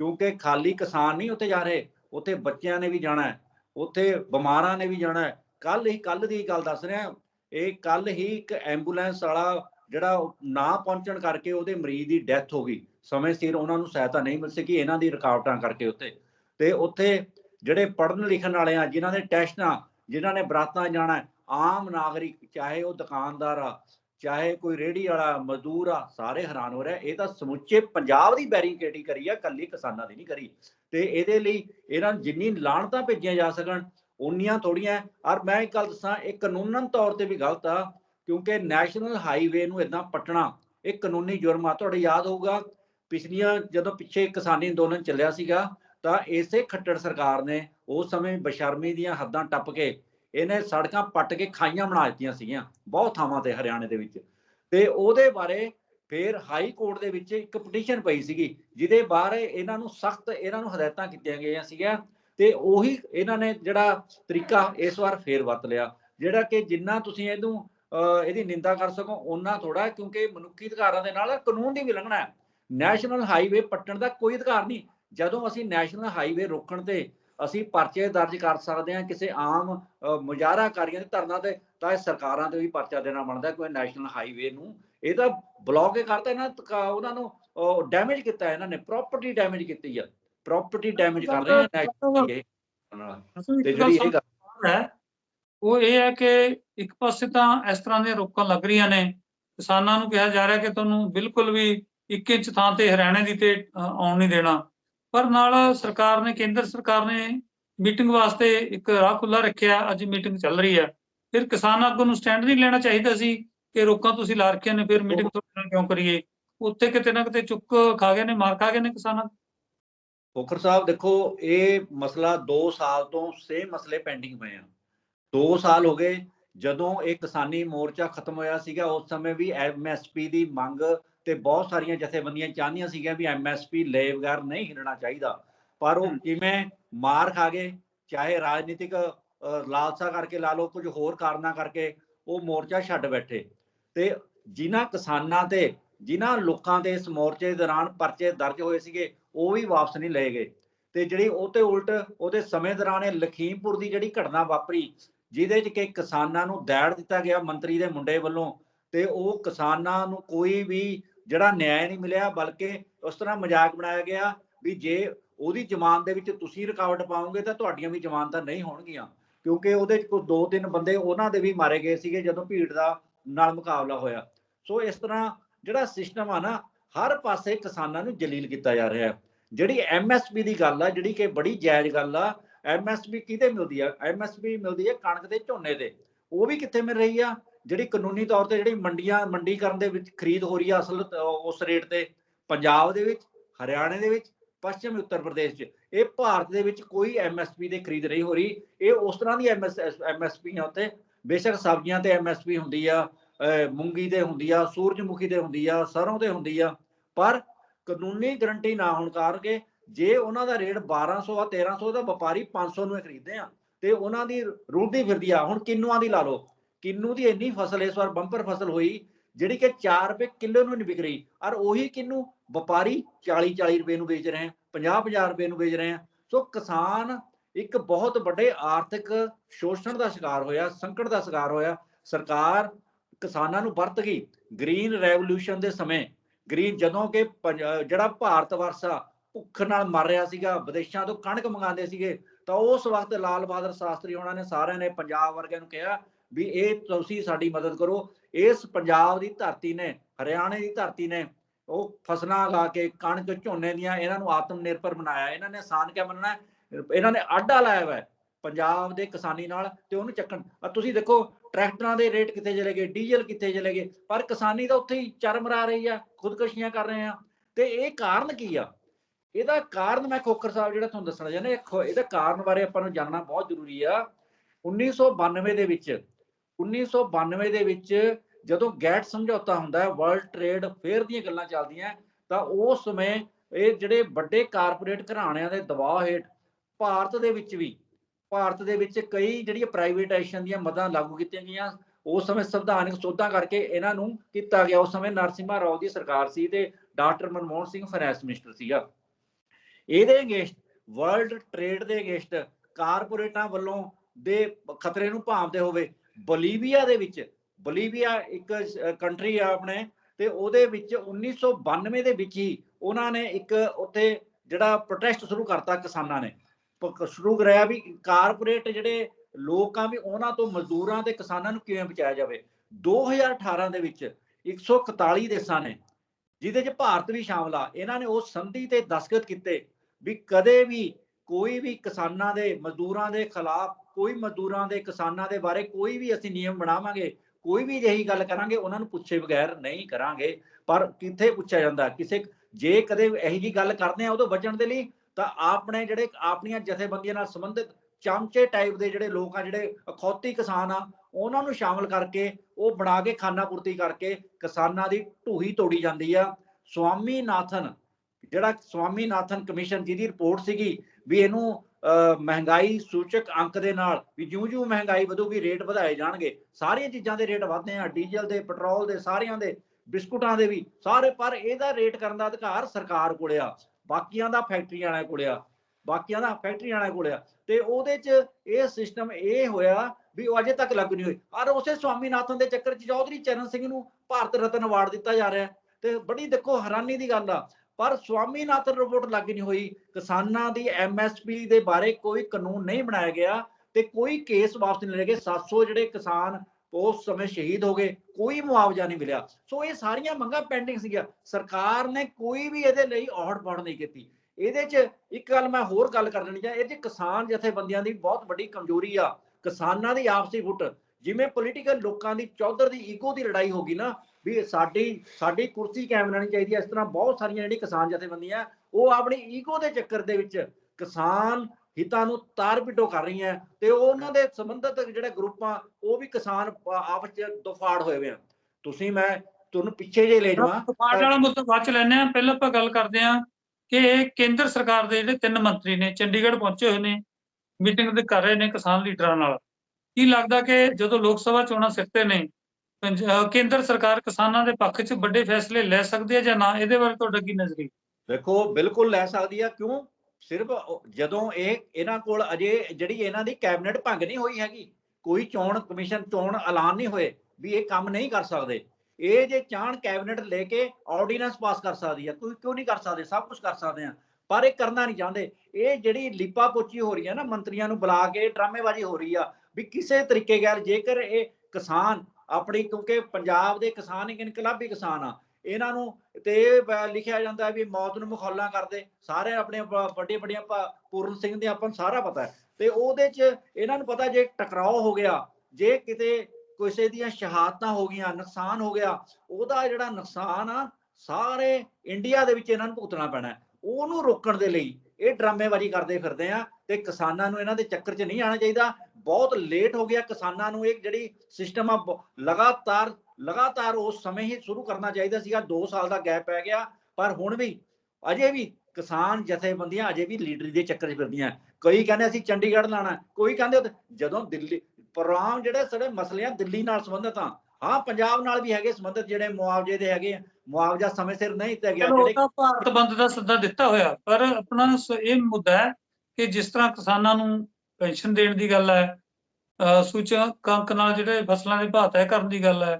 ਕਿਉਂਕਿ ਖਾਲੀ ਕਿਸਾਨ ਨਹੀਂ ਉੱਥੇ ਜਾ ਰਹੇ, ਉੱਥੇ ਬੱਚਿਆਂ ਨੇ ਵੀ ਜਾਣਾ ਹੈ, ਉੱਥੇ ਬਿਮਾਰਾਂ ਨੇ ਵੀ ਜਾਣਾ ਹੈ। ਕੱਲ ਹੀ ਕੱਲ ਦੀ ਗੱਲ ਦੱਸ ਰਿਹਾ, ਇਹ ਕੱਲ ਹੀ ਇੱਕ ਐਂਬੂਲੈਂਸ ਵਾਲਾ ਜਿਹੜਾ ਨਾ ਪਹੁੰਚਣ ਕਰਕੇ ਉਹਦੇ ਮਰੀਜ਼ ਦੀ ਡੈਥ ਹੋ ਗਈ। ਸਮੇਂ ਸਿਰ ਉਹਨਾਂ ਨੂੰ ਸਹਾਇਤਾ ਨਹੀਂ ਮਿਲ ਸਕੀ ਇਹਨਾਂ ਦੀ ਰੁਕਾਵਟਾਂ ਕਰਕੇ ਉੱਥੇ ਤੇ ਉੱਥੇ ਜਿਹੜੇ ਪੜ੍ਹਨ ਲਿਖਣ ਵਾਲੇ ਆ, ਜਿਨ੍ਹਾਂ ਦੇ ਟੈਸਟਾਂ ਆ, ਜਿਨ੍ਹਾਂ ਨੇ ਬਰਾਤਾਂ ਜਾਣਾ, ਆਮ ਨਾਗਰਿਕ, ਚਾਹੇ ਉਹ ਦੁਕਾਨਦਾਰ ਆ, ਚਾਹੇ ਕੋਈ ਰੇਹੜੀ ਵਾਲਾ, ਮਜ਼ਦੂਰ ਆ, ਸਾਰੇ ਹੈਰਾਨ ਹੋ ਰਿਹਾ ਇਹ ਤਾਂ ਸਮੁੱਚੇ ਪੰਜਾਬ ਦੀ ਬੈਰੀਕੇਡੀ ਕਰੀ ਆ ਕੱਲੀ ਕਿਸਾਨਾਂ ਦੀ ਨਹੀਂ ਕਰੀ। ਤੇ ਇਹਦੇ ਲਈ ਇਹਨਾਂ ਜਿੰਨੀ ਲਾਹਣਤਾਂ ਭੇਜੀਆਂ ਜਾ ਸਕਣ, ਉਨੀਆਂ ਥੋੜੀਆਂ ਔਰ ਮੈਂ ਇੱਕ ਗੱਲ ਦੱਸਾਂ, ਇਹ ਕਾਨੂੰਨਨ ਤੌਰ ਤੇ ਵੀ ਗਲਤ ਆ। ਕਿਉਂਕਿ ਨੈਸ਼ਨਲ ਹਾਈਵੇ ਨੂੰ ਇਦਾਂ ਪਟਣਾ, ਇਹ ਕਾਨੂੰਨੀ ਜੁਰਮ ਆ, ਤੁਹਾਡੇ ਯਾਦ ਹੋਊਗਾ, ਪਿਛਲੀਆਂ ਜਦੋਂ ਪਿੱਛੇ ਕਿਸਾਨੀ ਅੰਦੋਲਨ ਚੱਲਿਆ ਸੀਗਾ, ਤਾਂ ਇਸੇ ਖੱਟੜ ਸਰਕਾਰ ਨੇ ਉਸ ਸਮੇਂ ਬਸ਼ਰਮੀ ਦੀਆਂ ਹੱਦਾਂ ਟੱਪ ਕੇ ਇਹਨੇ ਸੜਕਾਂ ਪੱਟ ਕੇ ਖਾਈਆਂ ਬਣਾ ਦਿੱਤੀਆਂ ਸੀਗੀਆਂ, ਬਹੁਤ ਥਾਵਾਂ ਤੇ ਹਰਿਆਣੇ ਦੇ ਵਿੱਚ। ਤੇ ਉਹਦੇ ਬਾਰੇ ਫਿਰ ਹਾਈ ਕੋਰਟ ਦੇ ਵਿੱਚ ਇੱਕ ਪਟੀਸ਼ਨ ਪਈ ਸੀਗੀ, ਜਿਹਦੇ ਬਾਰੇ ਇਹਨਾਂ ਨੂੰ ਸਖਤ ਇਹਨਾਂ ਨੂੰ ਹਦਾਇਤਾਂ ਕੀਤੀਆਂ ਗਈਆਂ ਸੀਗੀਆਂ, ਤੇ ਉਹੀ ਇਹਨਾਂ ਨੇ ਜਿਹੜਾ ਤਰੀਕਾ ਇਸ ਵਾਰ ਫੇਰ ਵਰਤ ਲਿਆ, ਜਿਹੜਾ ਕਿ ਜਿੰਨਾ ਤੁਸੀਂ ਇਹਨੂੰ ਇਹਦੀ ਨਿੰਦਾ ਕਰ ਸਕੋ ਉਹਨਾਂ ਥੋੜਾ ਕਿਉਂਕਿ ਮਨੁੱਖੀ ਅਧਿਕਾਰਾਂ ਦੇ ਨਾਲ ਕਾਨੂੰਨ ਦੀ ਵੀ ਉਲੰਘਣਾ ਹੈ। ਨੈਸ਼ਨਲ ਹਾਈਵੇ ਪੱਟਣ ਦਾ ਕੋਈ ਅਧਿਕਾਰ ਨਹੀਂ। ਜਦੋਂ ਅਸੀਂ ਨੈਸ਼ਨਲ ਹਾਈਵੇ ਰੋਕਣ ਤੇ ਅਸੀਂ ਪਰਚੇ ਦਰਜ ਕਰ ਸਕਦੇ ਹਾਂ ਕਿਸੇ ਆਮ ਮੁਜ਼ਾਹਰਾਕਾਰੀਆਂ ਦੇ ਧਰਨਾ ਤੇ ਤਾਂ ਇਹ ਸਰਕਾਰਾਂ ਤੇ ਵੀ ਪਰਚਾ ਦੇਣਾ ਬਣਦਾ ਕੋਈ ਨੈਸ਼ਨਲ ਹਾਈਵੇ ਨੂੰ ਇਹ ਤਾਂ ਬਲੌਕ ਹੀ ਕਰਤਾ ਇਹਨਾਂ ਉਹਨਾਂ ਨੂੰ ਡੈਮੇਜ ਕੀਤਾ ਇਹਨਾਂ ਨੇ ਪ੍ਰਾਪਰਟੀ ਡੈਮੇਜ ਕੀਤੀ ਆ। ਪ੍ਰਾਪਰਟੀ ਡੈਮੇਜ ਕਰ ਰਹੇ ਆ ਨੈਸ਼ਨਲ ਹਾਈਵੇ ਨਾਲ। ਤੇ ਜਿਹੜੀ ਇਹ ਗੱਲ ਹੈ ਉਹ ਇਹ ਹੈ ਕਿ ਇੱਕ ਪਾਸੇ ਤਾਂ ਇਸ ਤਰ੍ਹਾਂ ਦੀਆਂ ਰੋਕਾਂ ਲੱਗ ਰਹੀਆਂ ਨੇ। ਕਿਸਾਨਾਂ ਨੂੰ ਕਿਹਾ ਜਾ ਰਿਹਾ ਕਿ ਤੁਹਾਨੂੰ ਬਿਲਕੁਲ ਵੀ 1 ਇੰਚ ਥਾਂ ਤੇ ਹਰਿਆਣੇ ਦੀ ਤੇ ਆਉਣ ਨਹੀਂ ਦੇਣਾ। ਪਰ ਨਾਲ ਸਰਕਾਰ ਨੇ ਕੇਂਦਰ ਸਰਕਾਰ ਨੇ ਮੀਟਿੰਗ ਵਾਸਤੇ ਇੱਕ ਰਾਹ ਖੁੱਲਾ ਰੱਖਿਆ। ਅੱਜ ਮੀਟਿੰਗ ਚੱਲ ਰਹੀ ਹੈ। ਫਿਰ ਕਿਸਾਨ ਆਗੂ ਨੂੰ ਸਟੈਂਡ ਨਹੀਂ ਲੈਣਾ ਚਾਹੀਦਾ ਸੀ ਕਿ ਰੋਕਾਂ ਤੁਸੀਂ ਲਾ ਰੱਖੀਆਂ ਨੇ ਫਿਰ ਮੀਟਿੰਗ ਨਾਲ ਕਿਉਂ ਕਰੀਏ? ਉੱਥੇ ਕਿਤੇ ਨਾ ਕਿਤੇ ਚੁੱਕ ਖਾ ਗਏ ਨੇ ਮਾਰ ਖਾ ਗਏ ਨੇ ਕਿਸਾਨਾਂ। ਫੋਕਰ ਸਾਹਿਬ ਦੇਖੋ ਇਹ ਮਸਲਾ 2 ਸਾਲ ਤੋਂ ਸੇਮ ਮਸਲੇ ਪੈਂਡਿੰਗ ਪਏ ਆ। 2 ਸਾਲ ਹੋ ਗਏ। ਜਦੋਂ ਇਹ ਕਿਸਾਨੀ ਮੋਰਚਾ ਖਤਮ ਹੋਇਆ ਸੀਗਾ ਉਸ ਸਮੇਂ ਵੀ ਐਮਐਸਪੀ ਦੀ ਮੰਗ ਤੇ ਬਹੁਤ ਸਾਰੀਆਂ ਜਥੇਬੰਦੀਆਂ ਚਾਹੁੰਦੀਆਂ ਸੀਗੀਆਂ ਵੀ ਐਮਐਸਪੀ ਲਏ ਬਗੈਰ ਨਹੀਂ ਹਿੱਲਣਾ ਚਾਹੀਦਾ। ਪਰ ਉਹ। ਕਿਵੇਂ ਮਾਰ ਖਾ ਗਏ ਚਾਹੇ ਰਾਜਨੀਤਿਕ ਲਾਲਸਾ ਕਰਕੇ ਲਾ ਲਓ ਕੁਝ ਹੋਰ ਕਾਰਨਾਂ ਕਰਕੇ ਉਹ ਮੋਰਚਾ ਛੱਡ ਬੈਠੇ। ਤੇ ਜਿਨ੍ਹਾਂ ਕਿਸਾਨਾਂ ਤੇ ਜਿਨ੍ਹਾਂ ਲੋਕਾਂ ਦੇ ਇਸ ਮੋਰਚੇ ਦੌਰਾਨ ਪਰਚੇ ਦਰਜ ਹੋਏ ਸੀਗੇ ਉਹ ਵੀ ਵਾਪਸ ਨਹੀਂ ਲਏ ਗਏ। ਤੇ ਜਿਹੜੀ ਉਹ ਤੇ ਉਲਟ ਉਹਦੇ ਸਮੇਂ ਦੌਰਾਨ ਇਹ ਲਖੀਮਪੁਰ ਦੀ ਜਿਹੜੀ ਘਟਨਾ ਵਾਪਰੀ ਜਿਹਦੇ 'ਚ ਕਿ ਕਿਸਾਨਾਂ ਨੂੰ ਦੈੜ ਦਿੱਤਾ ਗਿਆ ਮੰਤਰੀ ਦੇ ਮੁੰਡੇ ਵੱਲੋਂ ਤੇ ਉਹ ਕਿਸਾਨਾਂ ਨੂੰ ਕੋਈ ਵੀ ਜਿਹੜਾ ਨਿਆਂ ਨਹੀਂ ਮਿਲਿਆ, ਬਲਕਿ ਉਸ ਤਰ੍ਹਾਂ ਮਜ਼ਾਕ ਬਣਾਇਆ ਗਿਆ ਵੀ ਜੇ ਉਹਦੀ ਜਮਾਨ ਦੇ ਵਿੱਚ ਤੁਸੀਂ ਰੁਕਾਵਟ ਪਾਓਗੇ ਤਾਂ ਤੁਹਾਡੀਆਂ ਵੀ ਜ਼ਮਾਨਤਾਂ ਨਹੀਂ ਹੋਣਗੀਆਂ। ਕਿਉਂਕਿ ਉਹਦੇ 'ਚ ਕੋਈ ਦੋ ਤਿੰਨ ਬੰਦੇ ਉਹਨਾਂ ਦੇ ਵੀ ਮਾਰੇ ਗਏ ਸੀਗੇ ਜਦੋਂ ਭੀੜ ਦਾ ਨਾਲ ਮੁਕਾਬਲਾ ਹੋਇਆ। ਸੋ ਇਸ ਤਰ੍ਹਾਂ ਜਿਹੜਾ ਸਿਸਟਮ ਆ ਨਾ, ਹਰ ਪਾਸੇ ਕਿਸਾਨਾਂ ਨੂੰ ਜਲੀਲ ਕੀਤਾ ਜਾ ਰਿਹਾ। ਹੈ ਜਿਹੜੀ ਐਮਐਸਪੀ ਦੀ ਗੱਲ ਆ, ਜਿਹੜੀ ਕਿ ਬੜੀ ਜਾਇਜ਼ ਗੱਲ ਆ ਐਮਐਸਪੀ ਕਿਹਦੇ ਮਿਲਦੀ ਆ? ਐਮਐਸਪੀ ਮਿਲਦੀ ਆ ਕਣਕ ਦੇ ਝੋਨੇ ਤੇ ਉਹ ਵੀ ਕਿੱਥੇ ਮਿਲ ਰਹੀ ਆ? ਜਿਹੜੀ ਕਾਨੂੰਨੀ ਤੌਰ ਤੇ ਜਿਹੜੀ ਮੰਡੀਆਂ, ਮੰਡੀਕਰਨ ਦੇ ਵਿੱਚ ਖਰੀਦ ਹੋ ਰਹੀ ਆ ਅਸਲ ਉਸ ਰੇਟ ਤੇ। ਪੰਜਾਬ ਦੇ ਵਿੱਚ, ਹਰਿਆਣੇ ਦੇ ਵਿੱਚ, ਪੱਛਮੀ ਉੱਤਰ ਪ੍ਰਦੇਸ਼ 'ਚ। ਇਹ ਭਾਰਤ ਦੇ ਵਿੱਚ ਕੋਈ ਐਮਐਸਪੀ ਦੇ ਖਰੀਦ ਨਹੀਂ ਹੋ ਰਹੀ। ਇਹ ਉਸ ਤਰ੍ਹਾਂ ਦੀ ਐਮਐਸਪੀ ਆ ਉੱਤੇ ਬੇਸ਼ੱਕ ਸਬਜ਼ੀਆਂ ਤੇ ਐਮਐਸਪੀ ਹੁੰਦੀ ਆ ਮੂੰਗੀ ਤੇ ਹੁੰਦੀ ਆ, ਸੂਰਜਮੁਖੀ ਤੇ ਹੁੰਦੀ ਆ ਸਰੋਂ ਤੇ ਹੁੰਦੀ ਆ। ਪਰ ਕਾਨੂੰਨੀ ਗਰੰਟੀ ਨਾ ਹੋਣ ਕਰਕੇ ਜੇ ਉਹਨਾਂ ਦਾ ਰੇਟ 1200 ਆ 1300 ਦਾ ਵਪਾਰੀ 500 ਨੂੰ ਖਰੀਦਦੇ ਆ, ਤੇ ਉਹਨਾਂ ਦੀ ਰੁਲਦੀ ਫਿਰਦੀ ਆ। ਹੁਣ ਕਿੰਨੂਆਂ ਦੀ ਲਾ ਲਓ, ਕਿੰਨੂ ਦੀ ਇੰਨੀ ਫਸਲ ਇਸ ਵਾਰ ਬੰਪਰ ਫਸਲ ਹੋਈ, ਜਿਹੜੀ ਕਿ 4 ਰੁਪਏ ਕਿਲੋ ਨੂੰ ਨਹੀਂ ਵਿਕ ਰਹੀ। ਔਰ ਉਹੀ ਕਿੰਨੂ ਵਪਾਰੀ 40 40 ਰੁਪਏ ਨੂੰ ਵੇਚ ਰਹੇ ਆ 50 50 ਰੁਪਏ ਨੂੰ ਵੇਚ ਰਹੇ ਆ। ਸੋ ਕਿਸਾਨ ਇੱਕ ਬਹੁਤ ਵੱਡੇ ਆਰਥਿਕ ਸ਼ੋਸ਼ਣ ਦਾ ਸ਼ਿਕਾਰ ਹੋਇਆ, ਸੰਕਟ ਦਾ ਸ਼ਿਕਾਰ ਹੋਇਆ। ਸਰਕਾਰ ਕਿਸਾਨਾਂ ਨੂੰ ਵਰਤ ਗਈ। ਗ੍ਰੀਨ ਰੈਵੋਲੂਸ਼ਨ ਦੇ ਸਮੇਂ ਗ੍ਰੀਨ ਜਦੋਂ ਕਿ ਪੰਜ- ਜਿਹੜਾ ਭਾਰਤ ਵਰਸਾ ਭੁੱਖ ਨਾਲ ਮਰ ਰਿਹਾ ਸੀਗਾ, ਵਿਦੇਸ਼ਾਂ ਤੋਂ ਕਣਕ ਮੰਗਾਉਂਦੇ ਸੀਗੇ, ਤਾਂ ਉਸ ਵਕਤ ਲਾਲ ਬਹਾਦਰ ਸ਼ਾਸਤਰੀ ਉਹਨਾਂ ਨੇ ਸਾਰਿਆਂ ਨੇ ਪੰਜਾਬ ਵਰਗਿਆਂ ਨੂੰ ਕਿਹਾ ਵੀ ਇਹ ਤੁਸੀਂ ਸਾਡੀ ਮਦਦ ਕਰੋ। ਇਸ ਪੰਜਾਬ ਦੀ ਧਰਤੀ ਨੇ, ਹਰਿਆਣੇ ਦੀ ਧਰਤੀ ਨੇ, ਉਹ ਫਸਲਾਂ ਲਾ ਕੇ ਕਣਕ ਝੋਨੇ ਦੀਆਂ ਇਹਨਾਂ ਨੂੰ ਆਤਮ ਨਿਰਭਰ ਬਣਾਇਆ। ਇਹਨਾਂ ਨੇ ਆਸਾਨ ਕਿਆ ਮੰਨਣਾ ਇਹਨਾਂ ਨੇ ਆਡਾ ਲਾਇਆ ਹੋਇਆ ਪੰਜਾਬ ਦੇ ਕਿਸਾਨੀ ਨਾਲ ਤੇ ਉਹਨੂੰ ਚੱਕਣ। ਆ ਤੁਸੀਂ ਦੇਖੋ, ਟਰੈਕਟਰਾਂ ਦੇ ਰੇਟ ਕਿੱਥੇ ਚਲੇ ਗਏ, ਡੀਜ਼ਲ ਕਿੱਥੇ ਚਲੇ ਗਏ, ਪਰ ਕਿਸਾਨੀ ਤਾਂ ਉੱਥੇ ਹੀ ਚਰਮਰਾ ਰਹੀ ਆ, ਖੁਦਕਸ਼ੀਆਂ ਕਰ ਰਹੇ ਆ। ਤੇ ਇਹ ਕਾਰਨ ਕੀ ਆ? ਇਹਦਾ ਕਾਰਨ ਮੈਂ ਖੋਖਰ ਸਾਹਿਬ ਜਿਹੜਾ ਤੁਹਾਨੂੰ ਦੱਸਣਾ ਚਾਹੁੰਦਾ, ਇਹ ਇਹਦਾ ਕਾਰਨ ਬਾਰੇ ਆਪਾਂ ਨੂੰ ਜਾਣਨਾ ਬਹੁਤ ਜ਼ਰੂਰੀ ਆ। 1992 ਦੇ ਵਿੱਚ 1992 ਦੇ ਵਿੱਚ ਜਦੋਂ ਗੈਟ ਸਮਝੌਤਾ ਹੁੰਦਾ ਹੈ ਵਰਲਡ ਟ੍ਰੇਡ ਫੇਅਰ ਦੀਆਂ ਗੱਲਾਂ ਚੱਲਦੀਆਂ, ਤਾਂ ਉਸ ਸਮੇਂ ਇਹ ਜਿਹੜੇ ਵੱਡੇ ਕਾਰਪੋਰੇਟ ਘਰਾਣਿਆਂ ਦੇ ਦਬਾਅ ਹੇਠ ਭਾਰਤ ਦੇ ਵਿੱਚ ਵੀ, ਭਾਰਤ ਦੇ ਵਿੱਚ ਕਈ ਜਿਹੜੀਆਂ ਪ੍ਰਾਈਵੇਟਾਈਜੇਸ਼ਨ ਦੀਆਂ ਮਦਾਂ ਲਾਗੂ ਕੀਤੀਆਂ ਗਈਆਂ, ਉਸ ਸਮੇਂ ਸੰਵਿਧਾਨਕ ਸੋਧਾਂ ਕਰਕੇ ਇਹਨਾਂ ਨੂੰ ਕੀਤਾ ਗਿਆ। ਉਸ ਸਮੇਂ ਨਰਸਿਮਹਾ ਰਾਓ ਦੀ ਸਰਕਾਰ ਸੀ ਤੇ doctor Manmohan Singh finance minister ਸੀਗਾ। ਇਹਦੇ ਅਗੇਂਸਟ ਵਰਲਡ ਟ੍ਰੇਡ ਦੇ ਅਗੇਂਸਟ ਕਾਰਪੋਰੇਟਾਂ ਵੱਲੋਂ ਦੇ ਖਤਰੇ ਨੂੰ ਭਾਂਪਦੇ ਹੋਵੇ ਬੋਲੀਵੀਆ ਦੇ ਵਿੱਚ, ਬੋਲੀਵੀਆ ਇੱਕ ਕੰਟਰੀ ਆ ਆਪਣੇ ਤੇ ਉਹਦੇ ਵਿੱਚ 1992 ਦੇ ਵਿੱਚ ਹੀ ਉਹਨਾਂ ਨੇ ਇੱਕ ਉੱਥੇ ਜਿਹੜਾ ਪ੍ਰੋਟੈਸਟ ਸ਼ੁਰੂ ਕਰਤਾ ਕਿਸਾਨਾਂ ਨੇ। ਸ਼ੁਰੂ ਕਰਾਇਆ ਵੀ ਕਾਰਪੋਰੇਟ ਜਿਹੜੇ ਲੋਕ ਆ ਵੀ ਉਹਨਾਂ ਤੋਂ ਮਜ਼ਦੂਰਾਂ ਤੇ ਕਿਸਾਨਾਂ ਨੂੰ ਕਿਵੇਂ ਬਚਾਇਆ ਜਾਵੇ। 2018 ਦੇ ਵਿੱਚ 141 ਦੇਸ਼ਾਂ ਨੇ, ਜਿਹਦੇ 'ਚ ਭਾਰਤ ਵੀ ਸ਼ਾਮਲ ਆ। ਇਹਨਾਂ ਨੇ ਉਸ ਸੰਧੀ ਤੇ ਦਸਖਤ ਕੀਤੇ। ਵੀ ਕਦੇ ਵੀ ਕੋਈ ਵੀ ਕਿਸਾਨਾਂ ਦੇ, ਮਜ਼ਦੂਰਾਂ ਦੇ ਖਿਲਾਫ, ਕੋਈ ਮਜ਼ਦੂਰਾਂ ਦੇ, ਕਿਸਾਨਾਂ ਦੇ ਬਾਰੇ ਕੋਈ ਵੀ ਅਸੀਂ ਨਿਯਮ ਬਣਾਵਾਂਗੇ, ਕੋਈ ਵੀ ਅਜਿਹੀ ਗੱਲ ਕਰਾਂਗੇ, ਉਹਨਾਂ ਨੂੰ ਪੁੱਛੇ ਬਗੈਰ ਨਹੀਂ ਕਰਾਂਗੇ। ਪਰ ਕਿੱਥੇ ਪੁੱਛਿਆ ਜਾਂਦਾ? ਕਿਸੇ ਜੇ ਕਦੇ ਇਹੀ ਜੀ ਗੱਲ ਕਰਦੇ ਆ ਉਦੋਂ ਬਚਣ ਦੇ ਲਈ ਤਾਂ ਆਪਣੇ ਜਿਹੜੇ ਆਪਣੀਆਂ ਜਥੇਬੰਦੀਆਂ ਨਾਲ ਸੰਬੰਧਿਤ ਚਮਚੇ ਟਾਈਪ ਦੇ ਜਿਹੜੇ ਲੋਕ ਆ, ਜਿਹੜੇ ਅਖੌਤੀ ਕਿਸਾਨ ਆ, ਉਹਨਾਂ ਨੂੰ ਸ਼ਾਮਲ ਕਰਕੇ, ਉਹ ਬਣਾ ਕੇ ਖਾਨਾ ਪੂਰਤੀ ਕਰਕੇ ਕਿਸਾਨਾਂ ਦੀ ਢੂਹੀ ਤੋੜੀ ਜਾਂਦੀ ਆ। ਸਵਾਮੀਨਾਥਨ ਜਿਹੜਾ ਸਵਾਮੀਨਾਥਨ ਕਮਿਸ਼ਨ ਜਿਹਦੀ ਰਿਪੋਰਟ ਸੀਗੀ ਵੀ ਇਹਨੂੰ ਅਹ, ਮਹਿੰਗਾਈ ਸੂਚਕ ਅੰਕ ਦੇ ਨਾਲ ਵੀ ਜਿਉਂ-ਜਿਉਂ ਮਹਿੰਗਾਈ ਵਧੂਗੀ ਰੇਟ ਵਧਾਏ ਜਾਣਗੇ ਸਾਰੀਆਂ ਚੀਜ਼ਾਂ ਦੇ ਰੇਟ ਵਧਦੇ ਆ ਡੀਜ਼ਲ ਦੇ ਪੈਟਰੋਲ ਦੇ ਸਾਰਿਆਂ ਦੇ ਬਿਸਕੁਟਾਂ ਦੇ ਵੀ ਸਾਰੇ ਪਰ ਇਹਦਾ ਰੇਟ ਕਰਨ ਦਾ ਅਧਿਕਾਰ ਸਰਕਾਰ ਕੋਲ ਆ ਬਾਕੀਆਂ ਦਾ ਫੈਕਟਰੀ ਵਾਲਿਆਂ ਕੋਲ ਆ ਬਾਕੀਆਂ ਦਾ ਫੈਕਟਰੀ ਵਾਲਿਆਂ ਕੋਲ ਆ ਤੇ ਉਹਦੇ 'ਚ ਇਹ ਸਿਸਟਮ ਇਹ ਹੋਇਆ ਵੀ ਉਹ ਅਜੇ ਤੱਕ ਲਾਗੂ ਨਹੀਂ ਹੋਈ ਔਰ ਉਸੇ ਸਵਾਮੀਨਾਥਨ ਦੇ ਚੱਕਰ 'ਚ ਚੌਧਰੀ ਚਰਨ ਸਿੰਘ ਨੂੰ ਭਾਰਤ ਰਤਨ ਅਵਾਰਡ ਦਿੱਤਾ ਜਾ ਰਿਹਾ ਤੇ ਬੜੀ ਦੇਖੋ ਹੈਰਾਨੀ ਦੀ ਗੱਲ ਆ ਪਰ ਸਵਾਮੀਨਾਥਨ ਰਿਪੋਰਟ ਲਾਗੂ ਨਹੀਂ ਹੋਈ। ਕਿਸਾਨਾਂ ਦੀ ਐਮਐਸਪੀ ਦੇ ਬਾਰੇ ਕੋਈ ਕਾਨੂੰਨ ਨਹੀਂ ਬਣਾਇਆ ਗਿਆ ਤੇ ਕੋਈ ਕੇਸ ਵਾਪਸ ਨਹੀਂ ਲਏ ਗਏ 700 ਜਿਹੜੇ ਕਿਸਾਨ ਉਸ ਸਮੇਂ ਸ਼ਹੀਦ ਹੋ ਗਏ, ਕੋਈ ਮੁਆਵਜ਼ਾ ਨਹੀਂ ਮਿਲਿਆ। ਸੋ ਇਹ ਸਾਰੀਆਂ ਮੰਗਾਂ ਪੈਂਡਿੰਗ ਸੀਗੀਆਂ। ਸਰਕਾਰ ਨੇ ਕੋਈ ਵੀ ਇਹਦੇ ਲਈ ਔੜ ਪੌੜ ਨਹੀਂ ਕੀਤੀ। ਇਹਦੇ 'ਚ ਇੱਕ ਗੱਲ ਮੈਂ ਹੋਰ ਗੱਲ ਕਰ ਲੈਣੀ ਚਾਹਾਂ। ਇਹ 'ਚ ਕਿਸਾਨ ਜਥੇਬੰਦੀਆਂ ਦੀ ਬਹੁਤ ਵੱਡੀ ਕਮਜ਼ੋਰੀ ਆ। ਕਿਸਾਨਾਂ ਦੀ ਆਪਸੀ ਫੁੱਟ ਜਿਵੇਂ ਪੋਲੀਟੀਕਲ ਲੋਕਾਂ ਦੀ, ਚੌਧਰ ਦੀ ਈਗੋ ਦੀ ਲੜਾਈ ਹੋ ਗਈ ਨਾ, ਵੀ ਸਾਡੀ ਸਾਡੀ ਕੁਰਸੀ ਕਾਇਮ ਰਹਿਣੀ ਚਾਹੀਦੀ ਹੈ ਇਸ ਤਰ੍ਹਾਂ ਬਹੁਤ ਸਾਰੀਆਂ ਜਿਹੜੀ ਕਿਸਾਨ ਜਥੇਬੰਦੀਆਂ, ਉਹ ਆਪਣੀ ਈਗੋ ਦੇ ਚੱਕਰ ਦੇ ਵਿੱਚ ਕਿਸਾਨ ਹਿੱਤਾਂ ਨੂੰ ਤਾਰ ਪਿਟੋ ਕਰ ਰਹੀਆਂ ਤੇ ਉਹਨਾਂ ਦੇ ਸੰਬੰਧਿਤ ਜਿਹੜੇ ਗਰੁੱਪ ਆ, ਉਹ ਵੀ ਕਿਸਾਨ ਆ- ਆਪਸ ਚ ਦਫਾੜ ਹੋਏ ਹੋਏ ਆ। ਤੁਸੀਂ ਮੈਂ ਤੁਹਾਨੂੰ ਪਿੱਛੇ ਜੇ ਲੈ ਜਾਵਾਂ। ਪਾਰਟ ਵਾਲਾ ਮੁੱਦਾ ਬਾਅਦ ਚ ਲੈਣੇ ਆ ਪਹਿਲਾਂ ਆਪਾਂ ਗੱਲ ਕਰਦੇ ਆ ਕਿ ਇਹ ਕੇਂਦਰ ਸਰਕਾਰ ਦੇ ਜਿਹੜੇ ਤਿੰਨ ਮੰਤਰੀ ਨੇ, ਚੰਡੀਗੜ੍ਹ ਪਹੁੰਚੇ ਹੋਏ ਨੇ, ਮੀਟਿੰਗ ਦੇ ਕਰ ਰਹੇ ਨੇ ਕਿਸਾਨ ਲੀਡਰਾਂ ਨਾਲ। ਕੀ ਲੱਗਦਾ ਕਿ ਜਦੋਂ ਲੋਕ ਸਭਾ ਚੋਣਾਂ ਸਿਰ ਤੇ ਨੇ ਕੇਂਦਰ ਸਰਕਾਰ ਕਿਸਾਨਾਂ ਦੇ ਪੱਖ 'ਚ ਵੱਡੇ ਫੈਸਲੇ ਲੈ ਸਕਦੀ ਹੈ ਜਾਂ ਨਾ? ਇਹਦੇ ਬਾਰੇ ਤੁਹਾਡਾ ਕੀ ਨਜ਼ਰੀ ਦੇਖੋ, ਬਿਲਕੁਲ ਲੈ ਸਕਦੀ ਆ, ਕਿਉਂ? ਸਿਰਫ ਜਦੋਂ ਇਹ, ਇਹਨਾਂ ਕੋਲ ਅਜੇ ਜਿਹੜੀ ਇਹਨਾਂ ਦੀ ਕੈਬਨਿਟ ਭੰਗ ਨਹੀਂ ਹੋਈ ਹੈਗੀ, ਕੋਈ ਚੋਣ ਕਮਿਸ਼ਨ, ਚੋਣ ਐਲਾਨ ਨਹੀਂ ਹੋਏ ਵੀ ਇਹ ਕੰਮ ਨਹੀਂ ਕਰ ਸਕਦੇ। ਇਹ ਜੇ ਚਾਹਣ ਕੈਬਨਿਟ ਲੈ ਕੇ ਆਰਡੀਨੈਂਸ ਪਾਸ ਕਰ ਸਕਦੀ ਆ, ਕੋਈ ਕਿਉਂ ਨਹੀਂ ਕਰ ਸਕਦੇ? ਸਭ ਕੁਝ ਕਰ ਸਕਦੇ ਆ, ਪਰ ਇਹ ਕਰਨਾ ਨਹੀਂ ਚਾਹੁੰਦੇ। ਇਹ ਜਿਹੜੀ ਲਿਪਾ ਪੋਚੀ ਹੋ ਰਹੀ ਹੈ ਨਾ ਮੰਤਰੀਆਂ ਨੂੰ ਬੁਲਾ ਕੇ ਡਰਾਮੇਬਾਜ਼ੀ ਹੋ ਰਹੀ ਆ ਵੀ ਕਿਸੇ ਤਰੀਕੇ ਨਾਲ ਜੇਕਰ ਇਹ ਕਿਸਾਨ ਆਪਣੀ, ਕਿਉਂਕਿ ਪੰਜਾਬ ਦੇ ਕਿਸਾਨ ਇੱਕ ਇਨਕਲਾਬੀ ਕਿਸਾਨ ਆ, ਇਹਨਾਂ ਨੂੰ ਤੇ ਇਹ ਬ- ਲਿਖਿਆ ਜਾਂਦਾ ਵੀ ਮੌਤ ਨੂੰ ਮਖੌਲਾਂ ਕਰਦੇ, ਸਾਰੇ ਆਪਣੇ ਵੱਡੀਆਂ ਵੱਡੀਆਂ ਪੂਰਨ ਸਿੰਘ ਦੇ ਆਪਾਂ ਨੂੰ ਸਾਰਾ ਪਤਾ ਹੈ, ਤੇ ਉਹਦੇ ਚ ਇਹਨਾਂ ਨੂੰ ਪਤਾ ਜੇ ਟਕਰਾਓ ਹੋ ਗਿਆ, ਜੇ ਕਿਤੇ ਕਿਸੇ ਦੀਆਂ ਸ਼ਹਾਦਤਾਂ ਹੋ ਗਈਆਂ, ਨੁਕਸਾਨ ਹੋ ਗਿਆ, ਉਹਦਾ ਜਿਹੜਾ ਨੁਕਸਾਨ ਆ, ਸਾਰੇ ਇੰਡੀਆ ਦੇ ਵਿੱਚ ਇਹਨਾਂ ਨੂੰ ਭੁਗਤਣਾ ਪੈਣਾ ਉਹਨੂੰ ਰੋਕਣ ਦੇ ਲਈ ਇਹ ਡਰਾਮੇਬਾਜ਼ੀ ਕਰਦੇ ਫਿਰਦੇ ਆ ਤੇ ਕਿਸਾਨਾਂ ਨੂੰ ਇਹਨਾਂ ਦੇ ਚੱਕਰ 'ਚ ਨਹੀਂ ਆਣਾ ਚਾਹੀਦਾ। ਬਹੁਤ ਲੇਟ ਹੋ ਗਿਆ ਕਿਸਾਨਾਂ ਨੂੰ। ਇਹ ਜਿਹੜੀ ਸਿਸਟਮ ਆ ਲਗਾਤਾਰ ਲਗਾਤਾਰ ਉਸ ਸਮੇਂ ਹੀ ਸ਼ੁਰੂ ਕਰਨਾ ਚਾਹੀਦਾ ਸੀਗਾ। 2 ਸਾਲ ਦਾ ਗੈਪ ਪੈ ਗਿਆ। ਪਰ ਹੁਣ ਵੀ ਅਜੇ ਵੀ ਕਿਸਾਨ ਜਥੇਬੰਦੀਆਂ ਅਜੇ ਵੀ ਲੀਡਰੀ ਦੇ ਚੱਕਰ 'ਚ ਫਿਰਦੀਆਂ। ਕਈ ਕਹਿੰਦੇ ਅਸੀਂ ਚੰਡੀਗੜ੍ਹ ਲਾਣਾ ਕੋਈ ਕਹਿੰਦੇ ਜਦੋਂ ਦਿੱਲੀ ਪ੍ਰੋਗਰਾਮ ਜਿਹੜੇ ਸਾਡੇ ਮਸਲੇ ਆ ਦਿੱਲੀ ਨਾਲ ਸੰਬੰਧਿਤ ਆ। ਹਾਂ ਪੰਜਾਬ ਨਾਲ ਵੀ ਹੈਗੇ ਸੰਬੰਧਿਤ ਜਿਹੜੇ ਮੁਆਵਜ਼ੇ ਦੇ ਹੈਗੇ ਆ। ਮੁਆਵਜ਼ਾ ਸਮੇਂ ਸਿਰ ਨਹੀਂ ਦਿੱਤਾ ਗਿਆ। ਜਿਹੜੇ ਭਾਰਤ ਬੰਦ ਦਾ ਸੱਦਾ ਦਿੱਤਾ ਹੋਇਆ। ਪਰ ਆਪਣਾ ਇਹ ਮੁੱਦਾ ਹੈ ਕਿ ਜਿਸ ਤਰ੍ਹਾਂ ਕਿਸਾਨਾਂ ਨੂੰ ਪੈਨਸ਼ਨ ਦੇਣ ਦੀ ਗੱਲ ਹੈ, ਅਹ ਨਾਲ ਜਿਹੜੇ ਫਸਲਾਂ ਦੇ ਭਾਅ ਤੈਅ ਕਰਨ ਦੀ ਗੱਲ ਹੈ,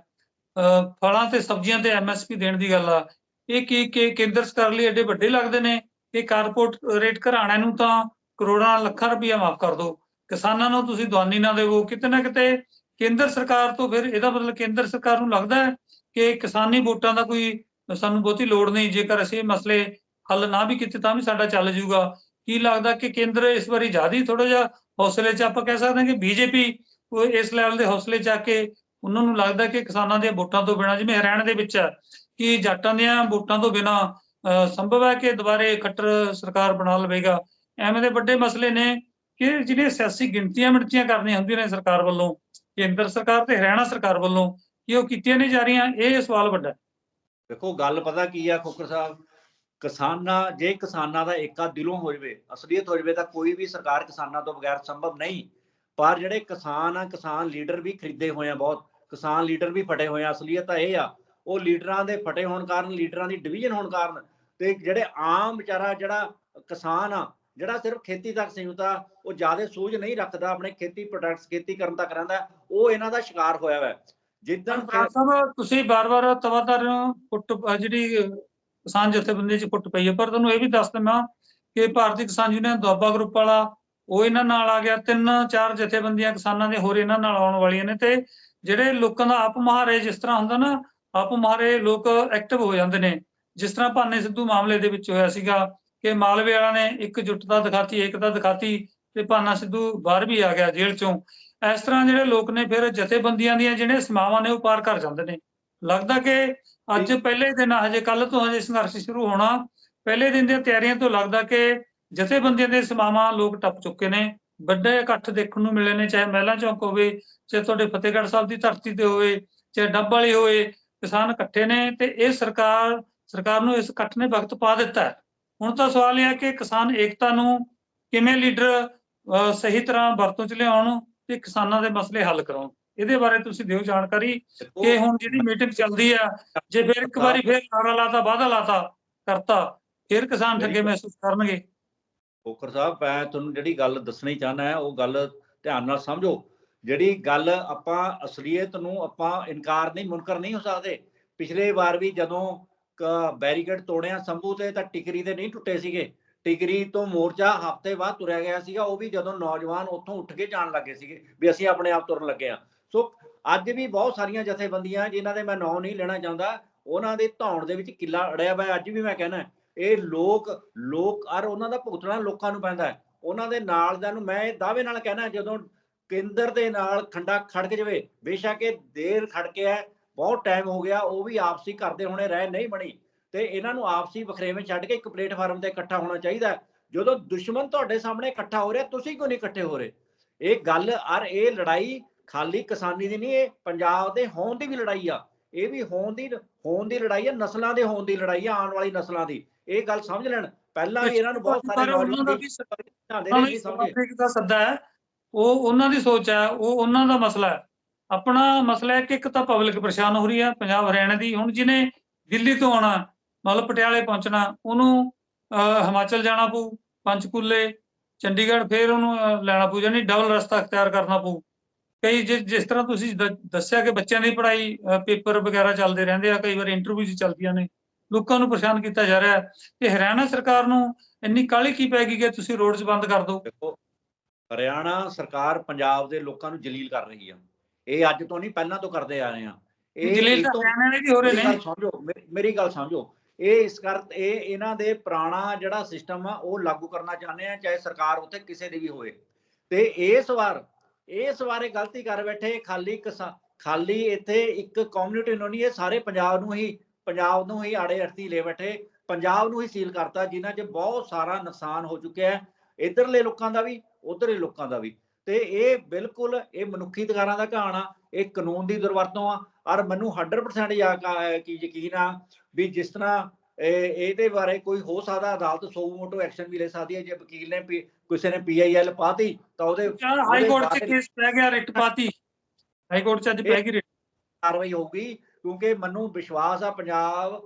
ਅਹ ਫਲਾਂ ਤੇ ਸਬਜ਼ੀਆਂ ਤੇ ਐਮਐਸਪੀ ਦੇਣ ਦੀ ਗੱਲ ਆ, ਇਹ ਕੀ ਕਿ ਕੇਂਦਰ ਸਰਕਾਰ ਲਈ ਐਡੇ ਵੱਡੇ ਲੱਗਦੇ ਨੇ ਕਿ ਕਾਰਪੋਰੇਟ ਰੇਟ ਘਰਾਣਿਆਂ ਨੂੰ ਤਾਂ ਕਰੋੜਾਂ ਲੱਖਾਂ ਰੁਪਈਆ ਮਾਫ ਕਰ ਦਿਓ ਕਿਸਾਨਾਂ ਨੂੰ ਤੁਸੀਂ ਦਵਾਨੀ ਨਾ ਦੇਵੋ, ਕਿਤੇ ਨਾ ਕਿਤੇ ਕੇਂਦਰ ਸਰਕਾਰ ਤੋਂ ਫਿਰ ਇਹਦਾ ਮਤਲਬ ਕੇਂਦਰ ਸਰਕਾਰ ਨੂੰ ਲੱਗਦਾ ਹੈ ਕਿ ਕਿਸਾਨੀ ਵੋਟਾਂ ਦਾ ਕੋਈ ਸਾਨੂੰ ਬਹੁਤੀ ਲੋੜ ਨਹੀਂ, ਜੇਕਰ ਅਸੀਂ ਇਹ ਮਸਲੇ ਹੱਲ ਨਾ ਵੀ ਕੀਤੇ ਤਾਂ ਵੀ ਸਾਡਾ ਚੱਲ ਜਾਊਗਾ। ਕੀ ਲੱਗਦਾ ਕਿ ਕੇਂਦਰ ਇਸ ਵਾਰੀ ਜ਼ਿਆਦਾ ਥੋੜਾ ਜਿਹਾ ਹੌਸਲੇ 'ਚ ਆਪਾਂ ਕਹਿ ਸਕਦੇ ਹਾਂ ਕਿ ਬੀਜੇਪੀ ਇਸ ਲੈਵਲ ਦੇ ਹੌਸਲੇ 'ਚ ਆ ਕੇ ਉਹਨਾਂ ਨੂੰ ਲੱਗਦਾ ਕਿ ਕਿਸਾਨਾਂ ਦੀਆਂ ਵੋਟਾਂ ਤੋਂ ਬਿਨਾਂ, ਜਿਵੇਂ ਹਰਿਆਣਾ ਦੇ ਵਿੱਚ ਕਿ ਜੱਟਾਂ ਦੀਆਂ ਵੋਟਾਂ ਤੋਂ ਬਿਨਾਂ ਸੰਭਵ ਹੈ ਕਿ ਦੁਬਾਰੇ ਖੱਟਰ ਸਰਕਾਰ ਬਣਾ ਲਵੇਗਾ? ਐਵੇਂ ਦੇ ਵੱਡੇ ਮਸਲੇ ਨੇ ਕਿ ਜਿਹੜੀਆਂ ਸਿਆਸੀ ਗਿਣਤੀਆਂ ਮਿਣਤੀਆਂ ਕਰਨੀਆਂ ਹੁੰਦੀਆਂ ਨੇ ਸਰਕਾਰ ਵੱਲੋਂ, ਕੇਂਦਰ ਸਰਕਾਰ ਤੇ ਹਰਿਆਣਾ ਸਰਕਾਰ ਵੱਲੋਂ, ਕਿ ਉਹ ਕੀਤੀਆਂ ਨਹੀਂ ਜਾ ਰਹੀਆਂ? ਇਹ ਸਵਾਲ ਵੱਡਾ ਦੇਖੋ, ਗੱਲ ਪਤਾ ਕੀ ਆ ਖੋਖਰ ਸਾਹਿਬ? ਕਿਸਾਨਾਂ, ਜੇ ਕਿਸਾਨਾਂ ਦਾ ਏਕਾ ਦਿਲੋਂ ਹੋ ਜਵੇ ਅਸਲੀਅਤ ਹੋ ਜਵੇ ਤਾਂ ਕੋਈ ਵੀ ਸਰਕਾਰ ਕਿਸਾਨਾਂ ਤੋਂ ਬਗੈਰ ਸੰਭਵ ਨਹੀਂ। ਪਰ ਜਿਹੜੇ ਕਿਸਾਨ ਆ, ਕਿਸਾਨ ਲੀਡਰ ਵੀ ਖਰੀਦੇ ਹੋਏ ਆ ਬਹੁਤ, ਕਿਸਾਨ ਲੀਡਰ ਵੀ ਫਟੇ ਹੋਏ ਆ, ਅਸਲੀਅਤ ਤਾਂ ਇਹ ਆ, ਉਹ ਲੀਡਰਾਂ ਦੇ ਫਟੇ ਹੋਣ ਕਾਰਨ, ਲੀਡਰਾਂ ਦੀ ਡਿਵੀਜ਼ਨ ਹੋਣ ਕਾਰਨ, ਤੇ ਜਿਹੜੇ ਆਮ ਵਿਚਾਰਾ ਜਿਹੜਾ ਕਿਸਾਨ ਆ, ਜਿਹੜਾ ਸਿਰਫ ਖੇਤੀ ਤੱਕ ਸੀਮਿਤ ਆ, ਉਹ ਜ਼ਿਆਦਾ ਸੂਝ ਨਹੀਂ ਰੱਖਦਾ, ਆਪਣੇ ਖੇਤੀ ਪ੍ਰੋਡਕਟਸ ਖੇਤੀ ਕਰਨ ਤੱਕ ਰਹਿੰਦਾ, ਉਹ ਇਹਨਾਂ ਦਾ ਸ਼ਿਕਾਰ ਹੋਇਆ ਹੋਇਆ। ਜਿੱਦਾਂ ਸਾਹਿਬ, ਤੁਸੀਂ ਬਾਰ-ਬਾਰ ਤਵਾਦਰ ਫੁੱਟ ਜਿਹੜੀ ਕਿਸਾਨ ਜਥੇਬੰਦੀ 'ਚ ਫੁੱਟ ਪਈ ਹੈ। ਪਰ ਤੁਹਾਨੂੰ ਇਹ ਵੀ ਦੱਸ ਦਿੰਦਾ ਕਿ ਭਾਰਤੀ ਕਿਸਾਨ ਯੂਨੀਅਨ ਦੁਆਬਾ ਗਰੁੱਪ ਵਾਲਾ, ਉਹ ਇਹਨਾਂ ਨਾਲ ਆ ਗਿਆ। ਤਿੰਨ ਚਾਰ ਜਥੇਬੰਦੀਆਂ ਕਿਸਾਨਾਂ ਦੇ ਹੋਰ ਇਹਨਾਂ ਨਾਲ ਆਉਣ ਵਾਲੀਆਂ ਨੇ ਤੇ ਜਿਹੜੇ ਲੋਕਾਂ ਦਾ ਆਪ ਮੁਹਾਰੇ ਜਿਸ ਤਰ੍ਹਾਂ ਹੁੰਦਾ ਨਾ, ਆਪ ਮੁਹਾਰੇ ਲੋਕ ਐਕਟਿਵ ਹੋ ਜਾਂਦੇ ਨੇ। ਜਿਸ ਤਰ੍ਹਾਂ ਭਾਨੇ ਸਿੱਧੂ ਮਾਮਲੇ ਦੇ ਵਿੱਚ ਹੋਇਆ ਸੀਗਾ ਕਿ ਮਾਲਵੇ ਵਾਲਾ ਨੇ ਇੱਕ ਜੁੱਟਤਾ ਦਿਖਾਤੀ ਏਕਤਾ ਦਿਖਾਤੀ ਤੇ ਭਾਨਾ ਸਿੱਧੂ ਬਾਹਰ ਵੀ ਆ ਗਿਆ ਜੇਲ੍ਹ ਚੋਂ। ਇਸ ਤਰ੍ਹਾਂ ਜਿਹੜੇ ਲੋਕ ਨੇ ਫਿਰ ਜਥੇਬੰਦੀਆਂ ਦੀਆਂ ਜਿਹੜੇ ਸਮਾਵਾਂ ਨੇ ਉਹ ਪਾਰ ਕਰ ਜਾਂਦੇ ਨੇ। ਲੱਗਦਾ ਕਿ ਅੱਜ ਪਹਿਲੇ ਦਿਨ ਹਜੇ ਕੱਲ ਤੋਂ ਹਜੇ ਸੰਘਰਸ਼ ਸ਼ੁਰੂ ਹੋਣਾ। ਪਹਿਲੇ ਦਿਨ ਦੀਆਂ ਤਿਆਰੀਆਂ ਤੋਂ ਲੱਗਦਾ ਕਿ ਜਥੇਬੰਦੀਆਂ ਦੇ ਸਮਾਵਾਂ ਲੋਕ ਟੱਪ ਚੁੱਕੇ ਨੇ। ਵੱਡੇ ਇਕੱਠ ਦੇਖਣ ਨੂੰ ਮਿਲੇ ਨੇ ਚਾਹੇ ਮਹਿਲਾ ਚੌਕ ਹੋਵੇ ਚਾਹੇ ਤੁਹਾਡੇ ਫਤਿਹਗੜ੍ਹ ਸਾਹਿਬ ਦੀ ਧਰਤੀ ਤੇ ਹੋਵੇ ਚਾਹੇ ਡੱਬ ਵਾਲੀ ਹੋਵੇ ਕਿਸਾਨ ਇਕੱਠੇ ਨੇ ਤੇ ਇਹ ਸਰਕਾਰ ਸਰਕਾਰ ਨੂੰ ਇਸ ਇਕੱਠ ਨੇ ਵਕਤ ਪਾ ਦਿੱਤਾ ਹੈ। ਹੁਣ ਤਾਂ ਸਵਾਲ ਇਹ ਹੈ ਕਿ ਕਿਸਾਨ ਏਕਤਾ ਨੂੰ ਕਿਵੇਂ ਲੀਡਰ ਸਹੀ ਤਰ੍ਹਾਂ ਵਰਤੋਂ ਚ ਲਿਆਉਣ ਤੇ ਕਿਸਾਨਾਂ ਦੇ ਮਸਲੇ ਹੱਲ ਕਰਾਉਣ? ਇਹਦੇ ਬਾਰੇ ਤੁਸੀਂ ਦਿਓ ਜਾਣਕਾਰੀ ਕਿ ਹੁਣ ਜਿਹੜੀ ਮੀਟਿੰਗ ਚੱਲਦੀ ਆ ਜੇ ਫਿਰ ਇੱਕ ਵਾਰੀ ਫਿਰ ਨਾਰਾ ਲਾਤਾ ਵਾਅਦਾ ਲਾਤਾ ਕਰਤਾ ਫਿਰ ਕਿਸਾਨ ਠੱਗੇ ਮਹਿਸੂਸ ਕਰਨਗੇ। ਕੋਕਰ ਸਾਹਿਬ ਮੈਂ ਤੁਹਾਨੂੰ ਜਿਹੜੀ ਗੱਲ ਦੱਸਣੀ ਚਾਹਨਾ ਹੈ ਉਹ ਗੱਲ ਧਿਆਨ ਨਾਲ ਸਮਝੋ। ਜਿਹੜੀ ਗੱਲ ਆਪਾਂ ਅਸਲੀਅਤ ਨੂੰ ਆਪਾਂ ਇਨਕਾਰ ਨਹੀਂ ਮੁਨਕਰ ਨਹੀਂ ਹੋ ਸਕਦੇ। ਪਿਛਲੇ ਵਾਰ ਵੀ ਜਦੋਂ ਬੈਰੀਕੇਡ ਤੋੜਿਆ ਸੰਭੂ ਤੇ ਤਾਂ ਟਿਕਰੀ ਦੇ ਨਹੀਂ ਟੁੱਟੇ ਸੀਗੇ। ਟਿਕਰੀ ਤੋਂ ਮੋਰਚਾ ਹਫ਼ਤੇ ਬਾਅਦ ਤੁਰਿਆ ਗਿਆ ਸੀਗਾ ਉਹ ਵੀ ਜਦੋਂ ਨੌਜਵਾਨ ਉੱਥੋਂ ਉੱਠ ਕੇ ਜਾਣ ਲੱਗੇ ਸੀਗੇ ਵੀ ਅਸੀਂ ਆਪਣੇ ਆਪ ਤੁਰਨ ਲੱਗੇ ਆ ਸੋ ਅੱਜ ਵੀ ਬਹੁਤ ਸਾਰੀਆਂ ਜਥੇਬੰਦੀਆਂ ਜਿਨ੍ਹਾਂ ਦੇ ਮੈਂ ਨਾਂ ਨਹੀਂ ਲੈਣਾ ਚਾਹੁੰਦਾ, ਉਹਨਾਂ ਦੇ ਧੌਣ ਦੇ ਵਿੱਚ ਕਿੱਲਾ ਅੜਿਆ ਹੋਇਆ ਅੱਜ ਵੀ ਮੈਂ ਕਹਿਣਾ ਇਹ ਲੋਕ ਲੋਕ ਅਰ ਉਹਨਾਂ ਦਾ ਭੁਗਤਣਾ ਲੋਕਾਂ ਨੂੰ ਪੈਂਦਾ ਉਹਨਾਂ ਦੇ ਨਾਲ ਦਾ ਨੂੰ ਮੈਂ ਦਾਅਵੇ ਨਾਲ ਕਹਿਣਾ ਜਦੋਂ ਕੇਂਦਰ ਦੇ ਨਾਲ ਖੰਡਾ ਖੜਕ ਜਵੇ, ਬੇਸ਼ੱਕ ਇਹ ਦੇਰ ਖੜਕੇ ਹੈ, ਬਹੁਤ ਟਾਈਮ ਹੋ ਗਿਆ, ਉਹ ਵੀ ਆਪਸੀ ਕਰਦੇ ਹੋਣੇ ਰਹਿ ਨਹੀਂ ਬਣੀ। ਤੇ ਇਹਨਾਂ ਨੂੰ ਆਪਸੀ ਵਖਰੇਵੇਂ ਛੱਡ ਕੇ ਇੱਕ ਪਲੇਟਫਾਰਮ ਤੇ ਇਕੱਠਾ ਹੋਣਾ ਚਾਹੀਦਾ ਜਦੋਂ ਦੁਸ਼ਮਣ ਤੁਹਾਡੇ ਸਾਹਮਣੇ ਇਕੱਠਾ ਹੋ ਰਿਹਾ, ਤੁਸੀਂ ਕਿਉਂ ਨਹੀਂ ਇਕੱਠੇ ਹੋ ਰਹੇ? ਇਹ ਗੱਲ ਅਰ ਇਹ ਲੜਾਈ ਖਾਲੀ ਕਿਸਾਨੀ ਦੀ ਨਹੀਂ ਇਹ ਪੰਜਾਬ ਦੇ ਹੋਣ ਦੀ ਵੀ ਲੜਾਈ ਆ। ਇਹ ਵੀ ਹੋਣ ਦੀ ਹੋਣ ਦੀ ਲੜਾਈ ਆ ਨਸਲਾਂ ਦੇ ਹੋਣ ਦੀ ਲੜਾਈ ਆ ਆਉਣ ਵਾਲੀ ਨਸਲਾਂ ਦੀ। ਇਹ ਗੱਲ ਸਮਝ ਲੈਣ। ਪਹਿਲਾਂ ਵੀ ਇਹਨਾਂ ਨੂੰ ਬਹੁਤ ਸਾਰੇ ਉਹਨਾਂ ਦਾ ਵੀ ਨੇ ਦੀ ਸੱਦਾ ਹੈ ਉਹ ਉਹਨਾਂ ਦੀ ਸੋਚ ਹੈ ਉਹ ਉਹਨਾਂ ਦਾ ਮਸਲਾ ਹੈ। ਆਪਣਾ ਮਸਲਾ ਹੈ ਕਿ ਇੱਕ ਤਾਂ ਪਬਲਿਕ ਪਰੇਸ਼ਾਨ ਹੋ ਰਹੀ ਹੈ ਪੰਜਾਬ ਹਰਿਆਣਾ ਦੀ। ਹੁਣ ਜਿਹਨੇ ਦਿੱਲੀ ਤੋਂ ਆਉਣਾ ਮਤਲਬ ਪਟਿਆਲੇ ਪਹੁੰਚਣਾ ਉਹਨੂੰ ਹਿਮਾਚਲ ਜਾਣਾ ਪਊ ਪੰਚਕੂਲੇ ਚੰਡੀਗੜ੍ਹ ਫਿਰ ਉਹਨੂੰ ਲੈਣਾ ਪਊ ਯਾਨੀ ਡਬਲ ਰਸਤਾ ਅਖਤਿਆਰ ਕਰਨਾ ਪਊ। ਕਈ ਜਿਸ ਜਿਸ ਤਰ੍ਹਾਂ ਤੁਸੀਂ ਦੱਸਿਆ ਕਿ ਬੱਚਿਆਂ ਦੀ ਪੜ੍ਹਾਈ ਪੇਪਰ ਵਗੈਰਾ ਚੱਲਦੇ ਰਹਿੰਦੇ ਆ ਕਈ ਵਾਰ ਇੰਟਰਵਿਊ ਚੱਲਦੀਆਂ ਨੇ ਲੋਕਾਂ ਨੂੰ ਪਰੇਸ਼ਾਨ ਕੀਤਾ ਜਾ ਰਿਹਾ ਹੈ। ਤੇ ਹਰਿਆਣਾ ਸਰਕਾਰ ਨੂੰ ਇੰਨੀ ਕਾਹਲੀ ਕੀ ਪੈ ਗਈ ਕਿ ਤੁਸੀਂ ਰੋਡਸ ਬੰਦ ਕਰ ਦਿਓ ਦੇਖੋ ਹਰਿਆਣਾ ਸਰਕਾਰ ਪੰਜਾਬ ਦੇ ਲੋਕਾਂ ਨੂੰ ਜਲੀਲ ਕਰ ਰਹੀ ਆ। ਇਹ ਅੱਜ ਤੋਂ ਨਹੀਂ ਪਹਿਲਾਂ ਤੋਂ ਕਰਦੇ ਆ ਰਹੇ ਆ। ਇਹ ਜਲੀਲ ਤਾਂ ਹਰਿਆਣਾ ਦੇ ਵੀ ਹੋ ਰਹੇ ਨੇ। ਸਮਝੋ ਮੇਰੀ- ਮੇਰੀ ਗੱਲ ਸਮਝੋ। ਇਹ ਇਸ ਕਰ ਇਹ ਇਹਨਾਂ ਦੇ ਪੁਰਾਣਾ ਜਿਹੜਾ ਸਿਸਟਮ ਆ ਉਹ ਲਾਗੂ ਕਰਨਾ ਚਾਹੁੰਦੇ ਆ ਚਾਹੇ ਸਰਕਾਰ ਉੱਥੇ ਕਿਸੇ ਦੀ ਵੀ ਹੋਵੇ। ਤੇ ਇਸ ਵਾਰ ਇਸ ਬਾਰੇ ਗਲਤੀ ਕਰ ਬੈਠੇ, ਖਾਲੀ ਖਾਲੀ ਇੱਥੇ ਇੱਕ ਕਮਿਊਨਿਟੀ ਨੂੰ ਨਹੀਂ, ਇਹ ਸਾਰੇ ਪੰਜਾਬ ਨੂੰ ਹੀ, ਪੰਜਾਬ ਨੂੰ ਹੀ ਆੜੇ ਅਰਥੀ ਲੈ ਬੈਠੇ। ਪੰਜਾਬ ਨੂੰ ਹੀ ਸੀਲ ਕਰਤਾ, ਜਿਨ੍ਹਾਂ 'ਚ ਬਹੁਤ ਸਾਰਾ ਨੁਕਸਾਨ ਹੋ ਚੁੱਕਿਆ ਹੈ। ਇਧਰਲੇ ਲੋਕਾਂ ਦਾ ਵੀ, ਉਧਰਲੇ ਲੋਕਾਂ ਦਾ ਵੀ। ਤੇ ਇਹ ਬਿਲਕੁਲ ਇਹ ਮਨੁੱਖੀ ਅਧਿਕਾਰਾਂ ਦਾ ਘਾਣ ਆ, ਇਹ ਕਾਨੂੰਨ ਦੀ ਦੁਰਵਰਤੋਂ ਆ। ਔਰ ਮੈਨੂੰ 100% ਯਾ ਯਕੀਨ ਆ ਵੀ ਜਿਸ ਤਰ੍ਹਾਂ, ਇਹ, ਇਹਦੇ ਬਾਰੇ ਕੋਈ ਹੋ ਸਕਦਾ, ਅਦਾਲਤ ਸੋ ਮੋਟੋ ਐਕਸ਼ਨ ਵੀ ਲੈ ਸਕਦੀ ਹੈ, ਜੇ ਵਕੀਲ ਨੇ ਕਿਸੇ ਨੇ ਪੀਆਈਐਲ ਪਾਤੀ ਤਾਂ ਉਹਦੇ ਹਾਈ ਕੋਰਟ 'ਚ ਕੇਸ ਪੈ ਗਿਆ ਰਿਟ ਪਾਤੀ। ਹਾਈ ਕੋਰਟ 'ਚ ਅੱਜ ਪੈ ਗਈ ਰਿਟ। ਕਾਰਵਾਈ ਹੋਊਗੀ ਕਿਉਂਕਿ ਮੈਨੂੰ ਵਿਸ਼ਵਾਸ ਆ ਪੰਜਾਬ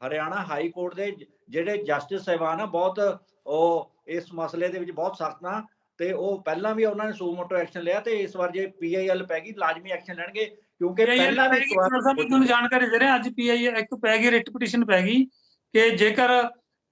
ਹਰਿਆਣਾ ਹਾਈ ਕੋਰਟ ਦੇ ਜਿਹੜੇ ਜਸਟਿਸ ਸਾਹਿਬਾਨ ਆ ਬਹੁਤ ਉਹ ਇਸ ਮਸਲੇ ਦੇ ਵਿੱਚ ਬਹੁਤ ਸਖਤ ਆ ਤੇ ਉਹ ਪਹਿਲਾਂ ਵੀ ਉਹਨਾਂ ਨੇ ਸੋ ਮੋਟੋ ਐਕਸ਼ਨ ਲਿਆ ਤੇ ਇਸ ਵਾਰ ਜੇ ਪੀਆਈਐਲ ਪੈ ਗਈ ਲਾਜ਼ਮੀ ਐਕਸ਼ਨ ਲੈਣਗੇ ਕਿਉਂਕਿ ਪਹਿਲਾਂ ਵੀ ਤੁਹਾਨੂੰ ਜਾਣਕਾਰੀ ਦੇ ਰਹੇ ਅੱਜ ਪੀਆਈ ਇੱਕ ਪੈ ਗਈ ਰਿਟ ਪਟੀਸ਼ਨ ਪੈ ਗਈ ਕਿ ਜੇਕਰ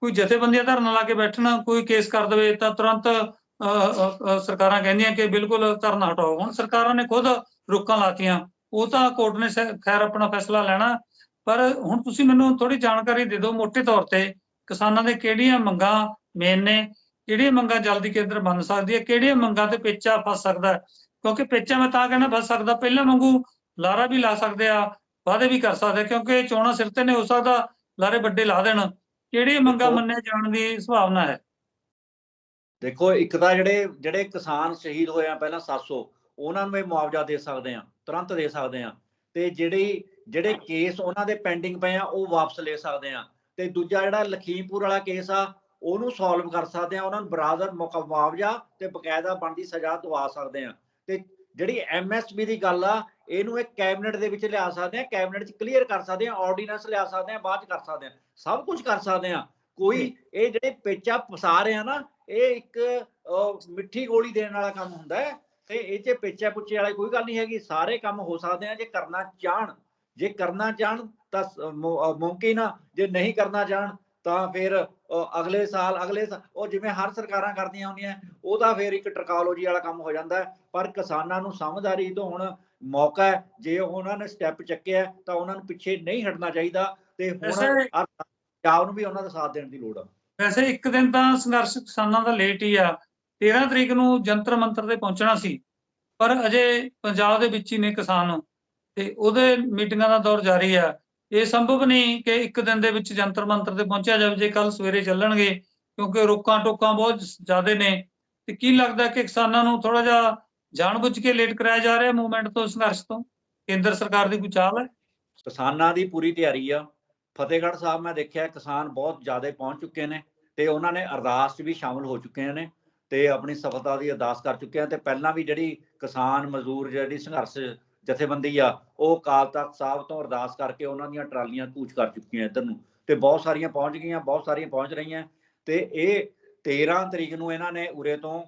ਕੋਈ ਜਥੇਬੰਦੀਆਂ ਧਰਨਾ ਲਾ ਕੇ ਬੈਠਣ ਕੋਈ ਕੇਸ ਕਰ ਦੇਵੇ ਤਾਂ ਤੁਰੰਤ ਅ, ਸਰਕਾਰਾਂ ਕਹਿੰਦੀਆਂ ਕਿ ਬਿਲਕੁਲ ਧਰਨਾ ਹਟਾਓ। ਹੁਣ ਸਰਕਾਰਾਂ ਨੇ ਖੁਦ ਰੋਕਾਂ ਲਾਤੀਆਂ। ਉਹ ਤਾਂ ਕੋਰਟ ਨੇ ਖੈਰ ਆਪਣਾ ਫੈਸਲਾ ਲੈਣਾ। ਪਰ ਹੁਣ ਤੁਸੀਂ ਮੈਨੂੰ ਥੋੜੀ ਜਾਣਕਾਰੀ ਦੇ ਦਿਓ ਮੋٹے ਤੌਰ ਤੇ ਕਿਸਾਨਾਂ ਦੇ ਕਿਹੜੀਆਂ ਮੰਗਾਂ ਮੇਨ ਨੇ ਕਿਹੜੀਆਂ ਮੰਗਾਂ ਜਲਦੀ ਕੇਂਦਰ ਬਣ ਸਕਦੀ ਹੈ ਕਿਹੜੀਆਂ ਮੰਗਾਂ ਤੇ ਪੇਚਾ ਫਸ ਸਕਦਾ ਕਿਉਂਕਿ ਪੇਚਾ ਮੈਂ ਤਾਂ ਕਹਿੰਦਾ ਫਸ ਸਕਦਾ ਪਹਿਲਾਂ ਵਾਂਗੂ ਲਾਰਾ ਵੀ ਲਾ ਸਕਦੇ ਆ ਵਾਅਦੇ ਵੀ ਕਰ ਸਕਦੇ ਕਿਉਂਕਿ ਚੋਣਾਂ ਸਿਰ ਤੇ ਨੇ ਹੋ ਸਕਦਾ ਲਾਰੇ ਵੱਡੇ ਲਾ ਦੇਣ। ਕਿਹੜੀਆਂ ਮੰਗਾਂ ਮੰਨੇ ਜਾਣ ਦੀ ਸੰਭਾਵਨਾ ਹੈ। ਦੇਖੋ ਇੱਕ ਤਾਂ ਜਿਹੜੇ ਜਿਹੜੇ ਕਿਸਾਨ ਸ਼ਹੀਦ ਹੋਏ ਆ ਪਹਿਲਾਂ 700 ਉਹਨਾਂ ਨੂੰ ਇਹ ਮੁਆਵਜ਼ਾ ਦੇ ਸਕਦੇ ਆ ਤੁਰੰਤ ਦੇ ਸਕਦੇ ਆ। ਤੇ ਜਿਹੜੀ ਜਿਹੜੇ ਕੇਸ ਉਹਨਾਂ ਦੇ ਪੈਂਡਿੰਗ ਪਏ ਆ ਉਹ ਵਾਪਸ ਲੈ ਸਕਦੇ ਆ। ਤੇ ਦੂਜਾ ਜਿਹੜਾ ਲਖੀਮਪੁਰ ਵਾਲਾ ਕੇਸ ਆ ਉਹਨੂੰ ਸੋਲਵ ਕਰ ਸਕਦੇ ਆ ਉਹਨਾਂ ਨੂੰ ਬਰਾਦਰ ਮੁਆਵਜ਼ਾ ਤੇ ਬਕਾਇਦਾ ਬਣਦੀ ਸਜ਼ਾ ਦਵਾ ਸਕਦੇ ਆ। ਤੇ ਜਿਹੜੀ ਐਮਐਸਪੀ ਦੀ ਗੱਲ ਆ ਇਹਨੂੰ ਇੱਕ ਕੈਬਨਿਟ ਦੇ ਵਿੱਚ ਲਿਆ ਸਕਦੇ ਆ ਕੈਬਨਿਟ 'ਚ ਕਲੀਅਰ ਕਰ ਸਕਦੇ ਆ ਆਰਡੀਨੈਂਸ ਲਿਆ ਸਕਦੇ ਆ ਬਾਅਦ 'ਚ ਕਰ ਸਕਦੇ ਆ ਸਭ ਕੁਝ ਕਰ ਸਕਦੇ ਆ ਕੋਈ ਇਹ ਜਿਹੜੇ ਪੇਚਾ ਫਸਾ ਰਹੇ ਆ ਨਾ ਇਹ ਇੱਕ ਮਿੱਠੀ ਗੋਲੀ ਦੇਣ ਵਾਲਾ ਕੰਮ ਹੁੰਦਾ ਹੈ ਤੇ ਇਹ 'ਚ ਪੇਚਾ ਪੁੱਚੇ ਵਾਲੀ ਕੋਈ ਗੱਲ ਨਹੀਂ ਹੈਗੀ। ਸਾਰੇ ਕੰਮ ਹੋ ਸਕਦੇ ਆ ਜੇ ਕਰਨਾ ਚਾਹਣ। ਜੇ ਕਰਨਾ ਚਾਹਣ ਤਾਂ ਮੁਮਕਿਨ ਆ ਜੇ ਨਹੀਂ ਕਰਨਾ ਚਾਹਣ ਤਾਂ ਫਿਰ ਅਗਲੇ ਸਾਲ ਅਗਲੇ ਉਹ ਜਿਵੇਂ ਹਰ ਸਰਕਾਰਾਂ ਕਰਦੀਆਂ ਹੁੰਦੀਆਂ ਉਹਦਾ ਫਿਰ ਇੱਕ ਟਰਕਾਲੋਜੀ ਵਾਲਾ ਕੰਮ ਹੋ ਜਾਂਦਾ ਪਰ ਕਿਸਾਨਾਂ ਨੂੰ ਸਮਝਦਾਰੀ ਤੋਂ ਹੁਣ ਮੌਕਾ ਹੈ ਜੇ ਉਹਨਾਂ ਨੇ ਸਟੈਪ ਚੱਕਿਆ ਤਾਂ ਉਹਨਾਂ ਨੂੰ ਪਿੱਛੇ ਨਹੀਂ ਹਟਣਾ ਚਾਹੀਦਾ ਤੇ ਹੁਣ ਪੰਜਾਬ ਨੂੰ ਵੀ ਉਹਨਾਂ ਦਾ ਸਾਥ ਦੇਣ ਦੀ ਲੋੜ ਆ। ਵੈਸੇ ਇੱਕ ਦਿਨ ਤਾਂ ਸੰਘਰਸ਼ ਕਿਸਾਨਾਂ ਦਾ ਲੇਟ ਹੀ ਆ। 13 ਤਰੀਕ ਨੂੰ ਜੰਤਰ ਮੰਤਰ ਤੇ ਪਹੁੰਚਣਾ ਸੀ ਪਰ ਅਜੇ ਪੰਜਾਬ ਦੇ ਵਿੱਚ ਹੀ ਨੇ ਕਿਸਾਨ। ਤੇ ਉਹਦੇ ਮੀਟਿੰਗਾਂ ਦਾ ਦੌਰ ਜਾਰੀ ਆ। ਇਹ ਸੰਭਵ ਨਹੀਂ ਕਿ ਇੱਕ ਦਿਨ ਦੇ ਵਿੱਚ ਜੰਤਰ ਮੰਤਰ ਤੇ ਪਹੁੰਚਿਆ ਜਾਵੇ ਜੇ ਕੱਲ ਸਵੇਰੇ ਚੱਲਣਗੇ ਕਿਉਂਕਿ ਰੋਕਾਂ ਟੋਕਾਂ ਬਹੁਤ ਜ਼ਿਆਦੇ ਨੇ। ਤੇ ਕੀ ਲੱਗਦਾ ਕਿ ਕਿਸਾਨਾਂ ਨੂੰ ਥੋੜਾ ਜਿਹਾ ਜਾਣਬੁੱਝ ਕੇ ਲੇਟ ਕਰਾਇਆ ਜਾ ਰਿਹਾ ਮੂਵਮੈਂਟ ਤੋਂ, ਸੰਘਰਸ਼ ਤੋਂ। ਕੇਂਦਰ ਸਰਕਾਰ ਦੀ ਕੋਈ ਚਾਲ ਹੈ? ਕਿਸਾਨਾਂ ਦੀ ਪੂਰੀ ਤਿਆਰੀ ਆ। ਫਤਿਹਗੜ੍ਹ ਸਾਹਿਬ ਮੈਂ ਦੇਖਿਆ ਕਿਸਾਨ ਬਹੁਤ ਜ਼ਿਆਦਾ ਪਹੁੰਚ ਚੁੱਕੇ ਨੇ ਤੇ ਉਹਨਾਂ ਨੇ ਅਰਦਾਸ ਵੀ ਸ਼ਾਮਲ ਹੋ ਚੁੱਕੇ ਨੇ ਤੇ ਆਪਣੀ ਸਫਲਤਾ ਦੀ ਅਰਦਾਸ ਕਰ ਚੁੱਕੇ ਆ ਤੇ ਪਹਿਲਾਂ ਵੀ ਜਿਹੜੀ ਕਿਸਾਨ ਮਜ਼ਦੂਰ ਜਿਹੜੀ ਸੰਘਰਸ਼ ਜਥੇਬੰਦੀ ਆ, ਉਹ ਅਕਾਲ ਤਖਤ ਸਾਹਿਬ ਤੋਂ ਅਰਦਾਸ ਕਰਕੇ ਉਹਨਾਂ ਦੀਆਂ ਟਰਾਲੀਆਂ ਕੂਚ ਕਰ ਚੁੱਕੀਆਂ ਇੱਧਰ ਨੂੰ ਤੇ ਬਹੁਤ ਸਾਰੀਆਂ ਪਹੁੰਚ ਗਈਆਂ, ਬਹੁਤ ਸਾਰੀਆਂ ਪਹੁੰਚ ਰਹੀਆਂ ਤੇ ਇਹ 13 ਤਰੀਕ ਨੂੰ ਇਹਨਾਂ ਨੇ ਉਰੇ ਤੋਂ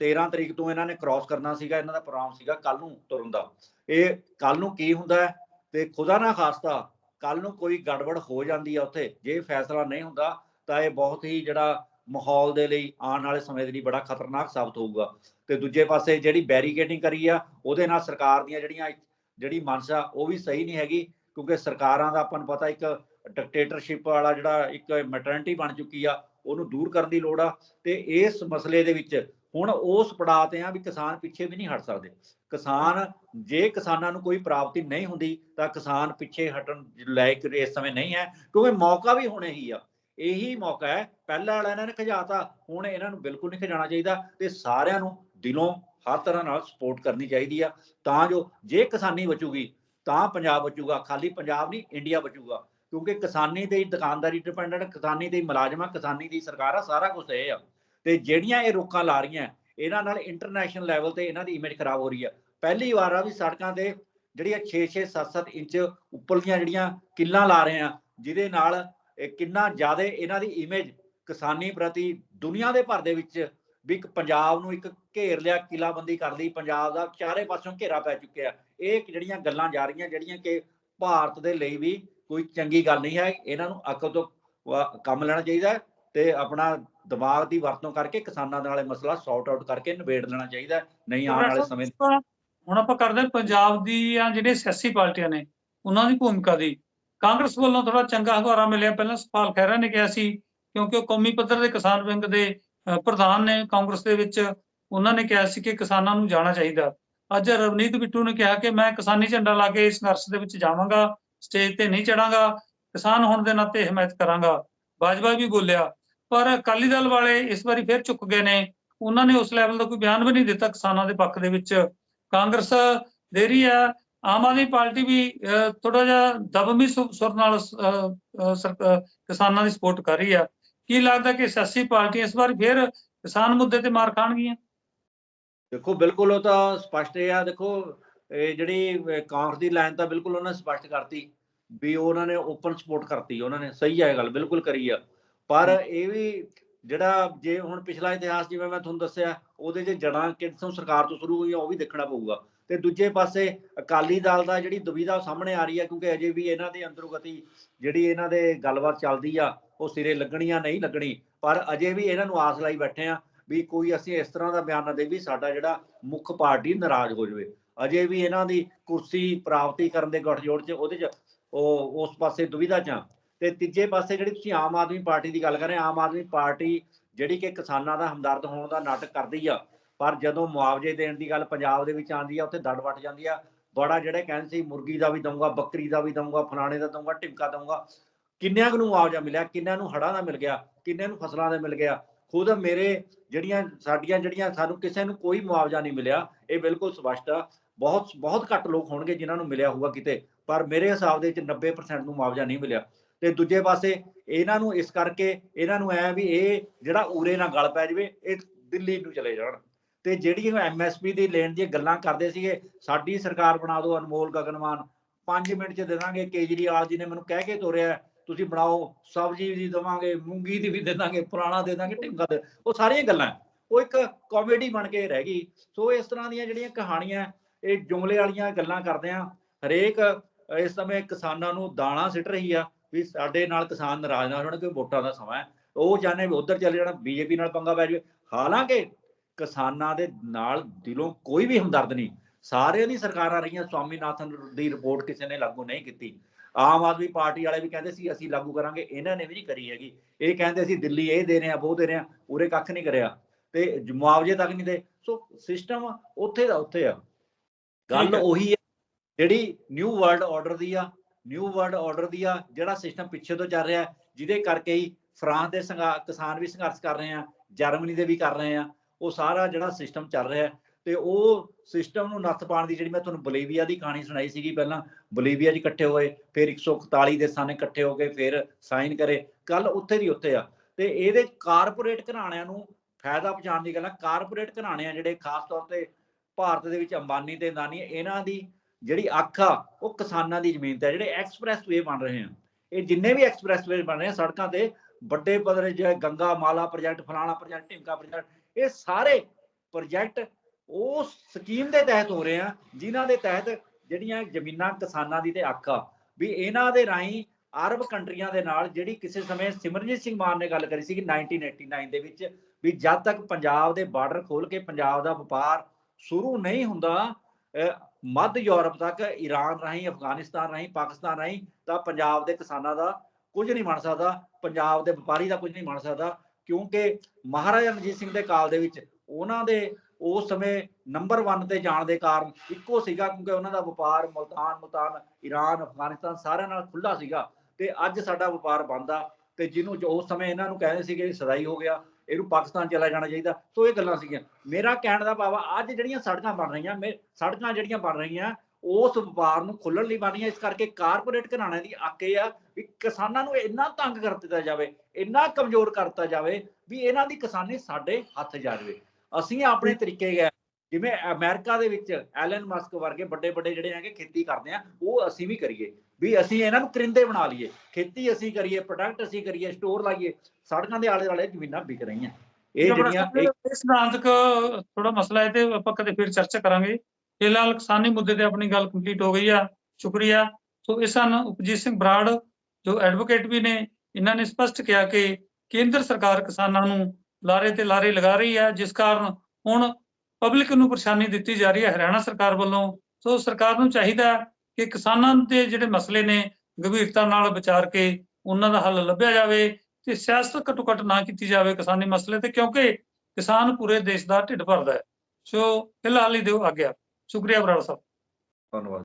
13 ਤਰੀਕ ਤੋਂ ਇਹਨਾਂ ਨੇ ਕ੍ਰਾਸ ਕਰਨਾ ਸੀਗਾ, ਇਹਨਾਂ ਦਾ ਪ੍ਰੋਗਰਾਮ ਸੀਗਾ ਕੱਲ ਨੂੰ ਤੁਰਨ ਦਾ। ਇਹ ਕੱਲ ਨੂੰ ਕੀ ਹੁੰਦਾ ਹੈ? ਤੇ ਖੁਦਾ ਨਾ ਖਾਸਤਾ ਕੱਲ ਨੂੰ ਕੋਈ ਗੜਬੜ ਹੋ ਜਾਂਦੀ ਆ ਉੱਥੇ। ਜੇ ਫੈਸਲਾ ਨਹੀਂ ਹੁੰਦਾ, ਤਾਂ ਇਹ ਬਹੁਤ ਹੀ ਜਿਹੜਾ ਮਾਹੌਲ ਦੇ ਲਈ ਆਉਣ ਵਾਲੇ ਸਮੇਂ ਦੇ ਲਈ ਬੜਾ ਖਤਰਨਾਕ ਸਾਬਤ ਹੋਊਗਾ। ਤੇ ਦੂਜੇ ਪਾਸੇ ਜਿਹੜੀ ਬੈਰੀਕੇਡਿੰਗ ਕਰੀ ਆ, ਉਹਦੇ ਨਾਲ ਸਰਕਾਰ ਦੀਆਂ ਜਿਹੜੀਆਂ ਜਿਹੜੀ ਮਨਸ਼ਾ ਉਹ ਵੀ ਸਹੀ ਨਹੀਂ ਹੈਗੀ, ਕਿਉਂਕਿ ਸਰਕਾਰਾਂ ਦਾ ਆਪਾਂ ਨੂੰ ਪਤਾ ਇੱਕ ਡਿਕਟੇਟਰਸ਼ਿਪ ਵਾਲਾ ਜਿਹੜਾ ਇੱਕ ਮੈਟਰਨਿਟੀ ਬਣ ਚੁੱਕੀ ਆ, ਉਹਨੂੰ ਦੂਰ ਕਰਨ ਦੀ ਲੋੜ ਆ। ਤੇ ਇਸ ਮਸਲੇ ਦੇ ਵਿੱਚ ਹੁਣ ਉਸ ਪੜਾਅ ਤੇ ਆ ਵੀ ਕਿਸਾਨ ਪਿੱਛੇ ਵੀ ਨਹੀਂ ਹਟ ਸਕਦੇ। ਕਿਸਾਨ, ਜੇ ਕਿਸਾਨਾਂ ਨੂੰ ਕੋਈ ਪ੍ਰਾਪਤੀ ਨਹੀਂ ਹੁੰਦੀ, ਤਾਂ ਕਿਸਾਨ ਪਿੱਛੇ ਹਟਣ ਲਾਇਕ ਇਸ ਸਮੇਂ ਨਹੀਂ ਹੈ, ਕਿਉਂਕਿ ਮੌਕਾ ਵੀ ਹੁਣੇ ਹੀ ਆ। ਇਹੀ ਮੌਕਾ ਹੈ, ਪਹਿਲਾਂ ਵਾਲਾ ਇਹਨਾਂ ਨੇ ਖਜਾਤਾ ਹੁਣ ਇਹਨਾਂ ਨੂੰ ਬਿਲਕੁਲ ਨਹੀਂ ਖਜਾਣਾ ਚਾਹੀਦਾ ਤੇ ਸਾਰਿਆਂ ਨੂੰ ਦਿਲੋਂ ਹਰ ਤਰ੍ਹਾਂ ਨਾਲ ਸਪੋਰਟ ਕਰਨੀ ਚਾਹੀਦੀ ਆ। ਤਾਂ ਜੋ ਜੇ ਕਿਸਾਨੀ ਬਚੂਗੀ, ਤਾਂ ਪੰਜਾਬ ਬਚੂਗਾ, ਖਾਲੀ ਪੰਜਾਬ ਨਹੀਂ, ਇੰਡੀਆ ਬਚੂਗਾ। ਕਿਉਂਕਿ ਕਿਸਾਨੀ ਤੇ ਹੀ ਦੁਕਾਨਦਾਰੀ ਡਿਪੈਂਡੈਂਟ ਕਿਸਾਨੀ ਤੇ ਹੀ ਮੁਲਾਜ਼ਮਾਂ, ਕਿਸਾਨੀ ਦੀ ਸਰਕਾਰ ਆ, ਸਾਰਾ ਕੁਝ ਇਹ ਆ। ਤੇ ਜਿਹੜੀਆਂ ਇਹ ਰੋਕਾਂ ਲਾ ਰਹੀਆਂ, ਇਹਨਾਂ ਨਾਲ ਇੰਟਰਨੈਸ਼ਨਲ ਲੈਵਲ ਤੇ ਇਹਨਾਂ ਦੀ ਇਮੇਜ ਖਰਾਬ ਹੋ ਰਹੀ ਹੈ। ਪਹਿਲੀ ਵਾਰ ਆ ਵੀ ਸੜਕਾਂ ਤੇ ਜਿਹੜੀਆਂ 6-6 7-7 ਇੰਚ ਉੱਪਰਲੀਆਂ ਜਿਹੜੀਆਂ ਕਿੱਲਾਂ ਲਾ ਰਹੇ ਆ, ਜਿਹਦੇ ਨਾਲ ਕਿੰਨਾ ਜ਼ਿਆਦਾ ਇਹਨਾਂ ਦੀ ਇਮੇਜ ਕਿਸਾਨੀ ਪ੍ਰਤੀ ਦੁਨੀਆ ਦੇ ਭਰ ਦੇ ਵਿੱਚ ਵੀ ਇੱਕ ਪੰਜਾਬ ਨੂੰ ਇੱਕ ਘੇਰ ਲਿਆ, ਕਿਲਾਬੰਦੀ ਕਰ ਲਈ, ਪੰਜਾਬ ਦਾ ਚਾਰੇ ਪਾਸੋਂ ਘੇਰਾ ਪੈ ਚੁੱਕਿਆ। ਇਹ ਜਿਹੜੀਆਂ ਗੱਲਾਂ ਜਾ ਰਹੀਆਂ, ਜਿਹੜੀਆਂ ਕਿ ਭਾਰਤ ਦੇ ਲਈ ਵੀ ਕੋਈ ਚੰਗੀ ਗੱਲ ਨਹੀਂ ਹੈ, ਇਹਨਾਂ ਨੂੰ ਅਕਲ ਤੋਂ ਕੰਮ ਲੈਣਾ ਚਾਹੀਦਾ ਤੇ ਆਪਣਾ ਦਿਮਾਗ ਦੀ ਵਰਤੋਂ ਕਰਕੇ ਕਿਸਾਨਾਂ ਦੇ ਨਾਲੇ ਮਸਲਾ ਸੌਟ ਆਊਟ ਕਰਕੇ ਨਿਬੇੜ ਲੈਣਾ ਚਾਹੀਦਾ ਨਹੀਂ ਆਉਣ ਵਾਲੇ ਸਮੇਂ ਹੁਣ ਆਪਾਂ ਕਰਦੇ ਹਾਂ ਪੰਜਾਬ ਦੀਆਂ ਜਿਹੜੀਆਂ ਸਿਆਸੀ ਪਾਰਟੀਆਂ ਨੇ, ਉਹਨਾਂ ਦੀ ਭੂਮਿਕਾ ਦੀ। ਕਾਂਗਰਸ ਵੱਲੋਂ ਥੋੜਾ ਚੰਗਾ ਹੰਗਾਰਾ ਮਿਲਿਆ। ਪਹਿਲਾਂ ਸੁਖਪਾਲ ਖਹਿਰਾ ਨੇ ਕਿਹਾ ਸੀ, ਕਿਉਂਕਿ ਉਹ ਕੌਮੀ ਪੱਧਰ ਦੇ ਕਿਸਾਨ ਵਿੰਗ ਦੇ ਪ੍ਰਧਾਨ ਨੇ ਕਾਂਗਰਸ ਦੇ ਵਿੱਚ। ਉਹਨਾਂ ਨੇ ਕਿਹਾ ਸੀ ਕਿ ਕਿਸਾਨਾਂ ਨੂੰ ਜਾਣਾ ਚਾਹੀਦਾ। ਅੱਜ ਰਵਨੀਤ ਬਿੱਟੂ ਨੇ ਕਿਹਾ ਕਿ ਮੈਂ ਕਿਸਾਨੀ ਝੰਡਾ ਲਾ ਕੇ ਇਸ ਸੰਘਰਸ਼ ਦੇ ਵਿੱਚ ਜਾਵਾਂਗਾ, ਸਟੇਜ ਤੇ ਨਹੀਂ ਚੜਾਂਗਾ ਕਿਸਾਨ ਹੋਣ ਦੇ ਨਾਤੇ ਹਮਾਇਤ ਕਰਾਂਗਾ। ਬਾਜਵਾ ਵੀ ਬੋਲਿਆ ਪਰ ਅਕਾਲੀ ਦਲ ਵਾਲੇ ਇਸ ਵਾਰੀ ਫਿਰ ਚੁੱਕ ਗਏ ਨੇ। ਉਹਨਾਂ ਨੇ ਉਸ ਲੈਵਲ ਦਾ ਕੋਈ ਬਿਆਨ ਵੀ ਨਹੀਂ ਦਿੱਤਾ ਕਿਸਾਨਾਂ ਦੇ ਪੱਖ ਦੇ ਵਿੱਚ। ਕਾਂਗਰਸ ਦੇ ਰਹੀ ਹੈ। ਆਮ ਆਦਮੀ ਪਾਰਟੀ ਵੀ ਥੋੜਾ ਜਿਹਾ ਦਬਮੀ ਸੁਰ ਨਾਲ ਕਿਸਾਨਾਂ ਦੀ ਸਪੋਰਟ ਕਰ ਰਹੀ ਹੈ ਕੀ ਲੱਗਦਾ ਕਿ ਸਿਆਸੀ ਪਾਰਟੀਆਂ ਇਸ ਵਾਰ ਫਿਰ ਕਿਸਾਨ ਮੁੱਦੇ ਤੇ ਮਾਰ ਖਾਣਗੀਆਂ? ਦੇਖੋ, ਬਿਲਕੁਲ ਉਹ ਤਾਂ ਸਪਸ਼ਟ ਹੈ ਆ। ਦੇਖੋ, ਇਹ ਜਿਹੜੀ ਕਾਂਗਰਸ ਦੀ ਲਾਈਨ ਤਾਂ ਬਿਲਕੁਲ ਉਹਨਾਂ ਨੇ ਸਪਸ਼ਟ ਕਰਤੀ ਵੀ ਉਹਨਾਂ ਨੇ ਓਪਨ ਸਪੋਰਟ ਕਰਤੀ। ਉਹਨਾਂ ਨੇ ਸਹੀ ਹੈ ਇਹ ਗੱਲ, ਬਿਲਕੁਲ ਕਰੀ ਆ। ਪਰ ਇਹ ਵੀ ਜਿਹੜਾ ਜੇ ਹੁਣ ਪਿਛਲਾ ਇਤਿਹਾਸ ਜਿਵੇਂ ਮੈਂ ਤੁਹਾਨੂੰ ਦੱਸਿਆ ਉਹਦੇ 'ਚ ਜੜਾਂ ਕਿੱਥੋਂ ਸਰਕਾਰ ਤੋਂ ਸ਼ੁਰੂ ਹੋਈਆਂ ਉਹ ਵੀ ਦੇਖਣਾ ਪਊਗਾ। ਤੇ ਦੂਜੇ ਪਾਸੇ ਅਕਾਲੀ ਦਲ ਦਾ ਜਿਹੜੀ ਦੁਵਿਧਾ ਸਾਹਮਣੇ ਆ ਰਹੀ ਹੈ ਕਿਉਂਕਿ ਅਜੇ ਵੀ ਇਹਨਾਂ ਦੇ ਅੰਦਰੋਂ ਗਤੀ ਜਿਹੜੀ ਇਹਨਾਂ ਦੇ ਗੱਲਬਾਤ ਚੱਲਦੀ ਆ ਉਹ ਸਿਰੇ ਲੱਗਣੀਆਂ ਨਹੀਂ ਲੱਗਣੀ। ਪਰ ਅਜੇ ਵੀ ਇਹਨਾਂ ਨੂੰ ਆਸ ਲਾਈ ਬੈਠੇ ਆ ਵੀ ਕੋਈ ਅਸੀਂ ਇਸ ਤਰ੍ਹਾਂ ਦਾ ਬਿਆਨ ਨਾ ਦੇ ਵੀ ਸਾਡਾ ਜਿਹੜਾ ਮੁੱਖ ਪਾਰਟੀ ਨਾਰਾਜ਼ ਹੋ ਜਾਵੇ। ਅਜੇ ਵੀ ਇਹਨਾਂ ਦੀ ਕੁਰਸੀ ਪ੍ਰਾਪਤੀ ਕਰਨ ਦੇ ਗੱਠਜੋੜ 'ਚ ਉਹਦੇ 'ਚ ਉਹ ਉਸ ਪਾਸੇ ਦੁਵਿਧਾ 'ਚ ਆ। ਤੇ ਤੀਜੇ ਪਾਸੇ ਜਿਹੜੀ ਤੁਸੀਂ ਆਮ ਆਦਮੀ ਪਾਰਟੀ ਦੀ ਗੱਲ ਕਰ ਰਹੇ ਆਮ ਆਦਮੀ ਪਾਰਟੀ ਜਿਹੜੀ ਕਿ ਕਿਸਾਨਾਂ ਦਾ ਹਮਦਰਦ ਹੋਣ ਦਾ ਨਾਟਕ ਕਰਦੀ ਆ, ਪਰ ਜਦੋਂ ਮੁਆਵਜ਼ੇ ਦੇਣ ਦੀ ਗੱਲ ਪੰਜਾਬ ਦੇ ਵਿੱਚ ਆਉਂਦੀ ਆ, ਉੱਥੇ ਦੜ ਵੱਟ ਜਾਂਦੀ ਆ, ਬੜਾ ਜਿਹੜੇ ਕਹਿੰਦੇ ਸੀ, ਮੁਰਗੀ ਦਾ ਵੀ ਦਊਂਗਾ, ਬੱਕਰੀ ਦਾ ਵੀ ਦਊਂਗਾ, ਫਲਾਣੇ ਦਾ ਦਊਂਗਾ ਟਿਮਕਾ ਦਊਂਗਾ, ਕਿੰਨਿਆਂ ਕੁ ਨੂੰ ਮੁਆਵਜ਼ਾ ਮਿਲਿਆ, ਕਿੰਨਿਆਂ ਨੂੰ ਹੜ੍ਹਾਂ ਦਾ ਮਿਲ ਗਿਆ, ਕਿੰਨਿਆਂ ਨੂੰ ਫਸਲਾਂ ਦਾ ਮਿਲ ਗਿਆ, ਖੁਦ ਮੇਰੇ ਜਿਹੜੀਆਂ, ਸਾਡੀਆਂ ਜਿਹੜੀਆਂ ਸਾਨੂੰ ਕਿਸੇ ਨੂੰ ਕੋਈ ਮੁਆਵਜ਼ਾ ਨਹੀਂ ਮਿਲਿਆ, ਇਹ ਬਿਲਕੁਲ ਸਪਸ਼ਟ ਆ, ਬਹੁਤ ਬਹੁਤ ਘੱਟ ਲੋਕ ਹੋਣਗੇ ਜਿਨ੍ਹਾਂ ਨੂੰ ਮਿਲਿਆ ਹੋਊਗਾ ਕਿਤੇ, ਪਰ ਮੇਰੇ ਹਿਸਾਬ ਦੇ ਵਿੱਚ 90% ਨੂੰ ਮੁਆਵਜ਼ਾ ਨਹੀਂ ਮਿਲਿਆ। ਤੇ ਦੂਜੇ ਪਾਸੇ ਇਹਨਾਂ ਨੂੰ ਇਸ ਕਰਕੇ ਇਹਨਾਂ ਨੂੰ ਐ ਵੀ ਇਹ ਜਿਹੜਾ ਉਰੇ ਨਾਲ ਗਲ ਪੈ ਜਾਵੇ, ਇਹ ਦਿੱਲੀ ਨੂੰ ਚਲੇ ਜਾਣ। ਤੇ ਜਿਹੜੀ ਐਮਐਸਪੀ ਦੀ ਲੈਣ ਦੀਆਂ ਗੱਲਾਂ ਕਰਦੇ ਸੀਗੇ, ਸਾਡੀ ਸਰਕਾਰ ਬਣਾ ਦਿਓ ਅਨਮੋਲ ਗਗਨਮਾਨ 5 ਮਿੰਟ ਚ ਦੇ ਦਾਂਗੇ, ਕੇਜਰੀਵਾਲ ਜੀ ਨੇ ਮੈਨੂੰ ਕਹਿ ਕੇ ਤੋਰਿਆ, ਤੁਸੀਂ ਬਣਾਓ, ਸਬਜ਼ੀ ਵੀ ਦੇਵਾਂਗੇ, ਮੂੰਗੀ ਦੀ ਵੀ ਦੇ ਦਾਂਗੇ, ਪੁਰਾਣਾ ਦੇ ਦਾਂਗੇ ਟਿੰਗਾ ਦੇ, ਉਹ ਸਾਰੀਆਂ ਗੱਲਾਂ। ਉਹ ਇੱਕ ਕਾਮੇਡੀ ਬਣ ਕੇ ਰਹਿ ਗਈ। ਸੋ ਇਸ ਤਰ੍ਹਾਂ ਦੀਆਂ ਜਿਹੜੀਆਂ ਕਹਾਣੀਆਂ, ਇਹ ਜੁਮਲੇ ਵਾਲੀਆਂ ਗੱਲਾਂ ਕਰਦੇ ਆ, ਹਰੇਕ ਇਸ ਸਮੇਂ ਕਿਸਾਨਾਂ ਨੂੰ ਦਾਣਾ ਸਿੱਟ ਰਹੀ ਆ ਵੀ ਸਾਡੇ ਨਾਲ ਕਿਸਾਨ ਨਾਰਾਜ਼ ਨਾ ਹੋਣ ਕਿ ਵੋਟਾਂ ਦਾ ਸਮਾਂ ਹੈ। ਉਹ ਚਾਹੁੰਦੇ ਵੀ ਉਧਰ ਚਲੇ ਜਾਣਾ ਬੀਜੇਪੀ ਨਾਲ ਪੰਗਾ ਪੈ ਜਾਵੇ। ਹਾਲਾਂਕਿ ਕਿਸਾਨਾਂ ਦੇ ਨਾਲ ਦਿਲੋਂ ਕੋਈ ਵੀ ਹਮਦਰਦ ਨਹੀਂ। ਸਾਰਿਆਂ ਦੀ ਸਰਕਾਰਾਂ ਰਹੀਆਂ ਸਵਾਮੀਨਾਥਨ ਦੀ ਰਿਪੋਰਟ ਕਿਸੇ ਨੇ ਲਾਗੂ ਨਹੀਂ ਕੀਤੀ। ਆਮ ਆਦਮੀ ਪਾਰਟੀ ਵਾਲੇ ਵੀ ਕਹਿੰਦੇ ਸੀ ਅਸੀਂ ਲਾਗੂ ਕਰਾਂਗੇ। ਇਹਨਾਂ ਨੇ ਵੀ ਨਹੀਂ ਕਰੀ ਹੈਗੀ। ਇਹ ਕਹਿੰਦੇ ਸੀ ਦਿੱਲੀ ਇਹ ਦੇ ਰਹੇ ਆ ਉਹ ਦੇ ਰਹੇ ਆ ਉਰੇ ਕੱਖ ਨਹੀਂ ਕਰਿਆ। ਤੇ ਮੁਆਵਜ਼ੇ ਤੱਕ ਨਹੀਂ ਦੇ। ਸੋ ਸਿਸਟਮ ਉੱਥੇ ਦਾ ਉੱਥੇ ਆ। ਗੱਲ। ਉਹੀ ਹੈ ਜਿਹੜੀ ਨਿਊ ਵਰਲਡ ਆਰਡਰ ਦੀ ਆ ਨਿਊ ਵਰਲਡ ਆਰਡਰ ਦੀ ਆ, ਜਿਹੜਾ ਸਿਸਟਮ ਪਿੱਛੇ ਤੋਂ ਚੱਲ ਰਿਹਾ ਜਿਹਦੇ ਕਰਕੇ ਹੀ ਫਰਾਂਸ ਦੇ ਕਿਸਾਨ ਵੀ ਸੰਘਰਸ਼ ਕਰ ਰਹੇ ਆ, ਜਰਮਨੀ ਦੇ ਵੀ ਕਰ ਰਹੇ ਆ, ਉਹ ਸਾਰਾ ਜਿਹੜਾ ਸਿਸਟਮ ਚੱਲ ਰਿਹਾ ਤੇ ਉਹ ਸਿਸਟਮ ਨੂੰ ਨੱਥ ਪਾਉਣ ਦੀ ਜਿਹੜੀ ਮੈਂ ਤੁਹਾਨੂੰ ਬੋਲੀਵੀਆ ਦੀ ਕਹਾਣੀ ਸੁਣਾਈ ਸੀਗੀ ਪਹਿਲਾਂ, ਬੋਲੀਵੀਆ 'ਚ ਇਕੱਠੇ ਹੋਏ, ਫਿਰ 141 ਦੇਸ਼ਾਂ ਨੇ ਇਕੱਠੇ ਹੋ ਕੇ, ਫਿਰ ਸਾਈਨ ਕਰੇ ਕੱਲ ਉੱਥੇ ਦੀ ਉੱਥੇ ਆ। ਤੇ ਇਹਦੇ ਕਾਰਪੋਰੇਟ ਘਰਾਣਿਆਂ ਨੂੰ ਫਾਇਦਾ ਪਹੁੰਚਾਉਣ ਦੀ ਗੱਲ ਆ ਕਾਰਪੋਰੇਟ ਘਰਾਣੇ ਆ ਜਿਹੜੇ ਖਾਸ ਤੌਰ ਤੇ ਭਾਰਤ ਦੇ ਵਿੱਚ ਅੰਬਾਨੀ ਤੇ ਅੰਦਾਨੀ ਇਹਨਾਂ ਦੀ ਜਿਹੜੀ ਅੱਖ ਆ ਉਹ ਕਿਸਾਨਾਂ ਦੀ ਜ਼ਮੀਨ ਤੇ ਜਿਹੜੇ ਐਕਸਪ੍ਰੈਸ ਵੇ ਬਣ ਰਹੇ ਆ। ਇਹ ਜਿੰਨੇ ਵੀ ਐਕਸਪ੍ਰੈਸ ਵੇ ਬਣ ਰਹੇ ਆ ਸੜਕਾਂ ਤੇ ਵੱਡੇ ਪੱਧਰ ਜਿਵੇਂ ਗੰਗਾ ਮਾਲਾ ਪ੍ਰੋਜੈਕਟ ਫਲਾਣਾ ਪ੍ਰੋਜੈਕਟ ਢਿਮਕਾ ਪ੍ਰੋਜੈਕਟ ਇਹ ਸਾਰੇ ਪ੍ਰੋਜੈਕਟ ਉਸ ਸਕੀਮ ਦੇ ਤਹਿਤ ਹੋ ਰਹੇ ਆ ਜਿਨ੍ਹਾਂ ਦੇ ਤਹਿਤ ਜਿਹੜੀਆਂ ਜ਼ਮੀਨਾਂ ਕਿਸਾਨਾਂ ਦੀ ਤੇ ਅੱਖ ਆ। ਵੀ ਇਹਨਾਂ ਦੇ ਰਾਹੀਂ ਅਰਬ ਕੰਟਰੀਆਂ ਦੇ ਨਾਲ ਜਿਹੜੀ ਕਿਸੇ ਸਮੇਂ ਸਿਮਰਨਜੀਤ ਸਿੰਘ ਮਾਨ ਨੇ ਗੱਲ ਕਰੀ ਸੀ ਕਿ 1989 ਦੇ ਵਿੱਚ ਵੀ ਜਦ ਤੱਕ ਪੰਜਾਬ ਦੇ ਬਾਰਡਰ ਖੋਲ ਕੇ ਪੰਜਾਬ ਦਾ ਵਪਾਰ ਸ਼ੁਰੂ ਨਹੀਂ ਹੁੰਦਾ ਅਹ, ਮੱਧ ਯੂਰਪ ਤੱਕ ਈਰਾਨ ਰਾਹੀਂ, ਅਫਗਾਨਿਸਤਾਨ ਰਾਹੀਂ, ਪਾਕਿਸਤਾਨ ਰਾਹੀਂ ਤਾਂ ਪੰਜਾਬ ਦੇ ਕਿਸਾਨਾਂ ਦਾ ਕੁਝ ਨਹੀਂ ਬਣ ਸਕਦਾ, ਪੰਜਾਬ ਦੇ ਵਪਾਰੀ ਦਾ ਕੁਝ ਨਹੀਂ ਬਣ ਸਕਦਾ, ਕਿਉਂਕਿ ਮਹਾਰਾਜਾ ਰਣਜੀਤ ਸਿੰਘ ਦੇ ਕਾਲ ਦੇ ਵਿੱਚ ਉਹਨਾਂ ਦੇ ਉਸ ਸਮੇਂ ਨੰਬਰ 1 ਤੇ ਜਾਣ ਦੇ ਕਾਰਨ ਇੱਕੋ ਸੀਗਾ, ਕਿਉਂਕਿ ਉਹਨਾਂ ਦਾ ਵਪਾਰ ਮੁਲਤਾਨ ਮੁਲਤਾਨ ਈਰਾਨ ਅਫਗਾਨਿਸਤਾਨ ਸਾਰਿਆਂ ਨਾਲ ਖੁੱਲਾ ਸੀਗਾ ਤੇ ਅੱਜ ਸਾਡਾ ਵਪਾਰ ਬੰਦ ਆ ਤੇ ਜਿਹਨੂੰ ਉਸ ਸਮੇਂ ਇਹਨਾਂ ਨੂੰ ਕਹਿੰਦੇ ਸੀਗੇ ਸਦਾਈ ਹੋ ਗਿਆ ਇਹਨੂੰ ਪਾਕਿਸਤਾਨ ਚਲਾ ਜਾਣਾ ਚਾਹੀਦਾ। ਸੋ ਇਹ ਗੱਲਾਂ ਸੀਗੀਆਂ। ਮੇਰਾ ਕਹਿਣ ਦਾ ਭਾਵ ਅੱਜ ਜਿਹੜੀਆਂ ਸੜਕਾਂ ਬਣ ਰਹੀਆਂ, ਮੇ, ਸੜਕਾਂ ਜਿਹੜੀਆਂ ਬਣ ਰਹੀਆਂ, ਉਸ ਵਪਾਰ ਨੂੰ ਖੁੱਲਣ ਲਈ ਬਣ ਰਹੀਆਂ। ਇਸ ਕਰਕੇ ਕਾਰਪੋਰੇਟ ਘਰਾਣਿਆਂ ਦੀ ਅੱਕ ਇਹ ਆ ਵੀ ਕਿਸਾਨਾਂ ਨੂੰ ਇੰਨਾ ਤੰਗ ਕਰ ਦਿੱਤਾ ਜਾਵੇ, ਇੰਨਾ ਕਮਜ਼ੋਰ ਕਰ ਦਿੱਤਾ ਜਾਵੇ ਵੀ ਇਹਨਾਂ ਦੀ ਕਿਸਾਨੀ ਸਾਡੇ ਹੱਥ ਜਾ ਜਾਵੇ। ਅਸੀਂ ਆਪਣੇ ਤਰੀਕੇ ਗਏ ਜਿਵੇਂ ਅਮਰੀਕਾ ਦੇ ਵਿੱਚ ਐਲਨ ਮਸਕ ਵਰਗੇ ਵੱਡੇ ਵੱਡੇ ਜਿਹੜੇ ਹੈਗੇ ਖੇਤੀ ਕਰਦੇ ਆ, ਉਹ ਅਸੀਂ ਵੀ ਕਰੀਏ। ਵੀ ਅਸੀਂ ਇਹਨਾਂ ਨੂੰ ਕਰਿੰਦੇ ਬਣਾ ਲਈਏ ਖੇਤੀ ਅਸੀਂ ਕਰੀਏ ਪ੍ਰੋਡਕਟ ਅਸੀਂ ਕਰੀਏ ਸਟੋਰ ਲਾਈਏ ਸੜਕਾਂ ਦੇ ਆਲੇ ਦੁਆਲੇ ਜ਼ਮੀਨਾਂ ਵਿਕ ਰਹੀਆਂ। ਇਹ ਜਿਹੜੀਆਂ ਇਸ ਸਿਧਾਂਤਕ ਥੋੜਾ ਮਸਲਾ ਹੈ ਤੇ ਆਪਾਂ ਕਦੇ ਫਿਰ ਚਰਚਾ ਕਰਾਂਗੇ। ਫਿਲਹਾਲ ਕਿਸਾਨੀ ਮੁੱਦੇ ਤੇ ਆਪਣੀ ਗੱਲ ਕੰਪਲੀਟ ਹੋ ਗਈ ਆ ਸ਼ੁਕਰੀਆ। ਸੋ ਇਸ ਹਨ ਉਪਜੀਤ ਸਿੰਘ ਬਰਾੜ ਜੋ ਐਡਵੋਕੇਟ ਵੀ ਨੇ ਇਹਨਾਂ ਨੇ ਸਪਸ਼ਟ ਕਿਹਾ ਕਿ ਕੇਂਦਰ ਸਰਕਾਰ ਕਿਸਾਨਾਂ ਨੂੰ ਲਾਰੇ ਤੇ ਲਾਰੇ ਲਗਾ ਰਹੀ ਹੈ ਜਿਸ ਕਾਰਨ ਹੁਣ ਪਬਲਿਕ ਨੂੰ ਪਰੇਸ਼ਾਨੀ ਦਿੱਤੀ ਜਾ ਰਹੀ ਹੈ ਹਰਿਆਣਾ ਸਰਕਾਰ ਵੱਲੋਂ। ਸੋ ਸਰਕਾਰ ਨੂੰ ਚਾਹੀਦਾ ਕਿ ਕਿਸਾਨਾਂ ਦੇ ਜਿਹੜੇ ਮਸਲੇ ਨੇ ਗੰਭੀਰਤਾ ਨਾਲ ਵਿਚਾਰ ਕੇ ਉਹਨਾਂ ਦਾ ਹੱਲ ਲੱਭਿਆ ਜਾਵੇ ਤੇ ਸਿਆਸਤ ਘੱਟੋ ਘੱਟ ਨਾ ਕੀਤੀ ਜਾਵੇ ਕਿਸਾਨੀ ਮਸਲੇ ਤੇ, ਕਿਉਂਕਿ ਕਿਸਾਨ ਪੂਰੇ ਦੇਸ਼ ਦਾ ਢਿੱਡ ਭਰਦਾ ਹੈ। ਸੋ ਫਿਲਹਾਲ ਹੀ ਦਿਓ ਆਗਿਆ ਸ਼ੁਕਰੀਆ ਬਰਾੜ ਸਾਹਿਬ। ਧੰਨਵਾਦ।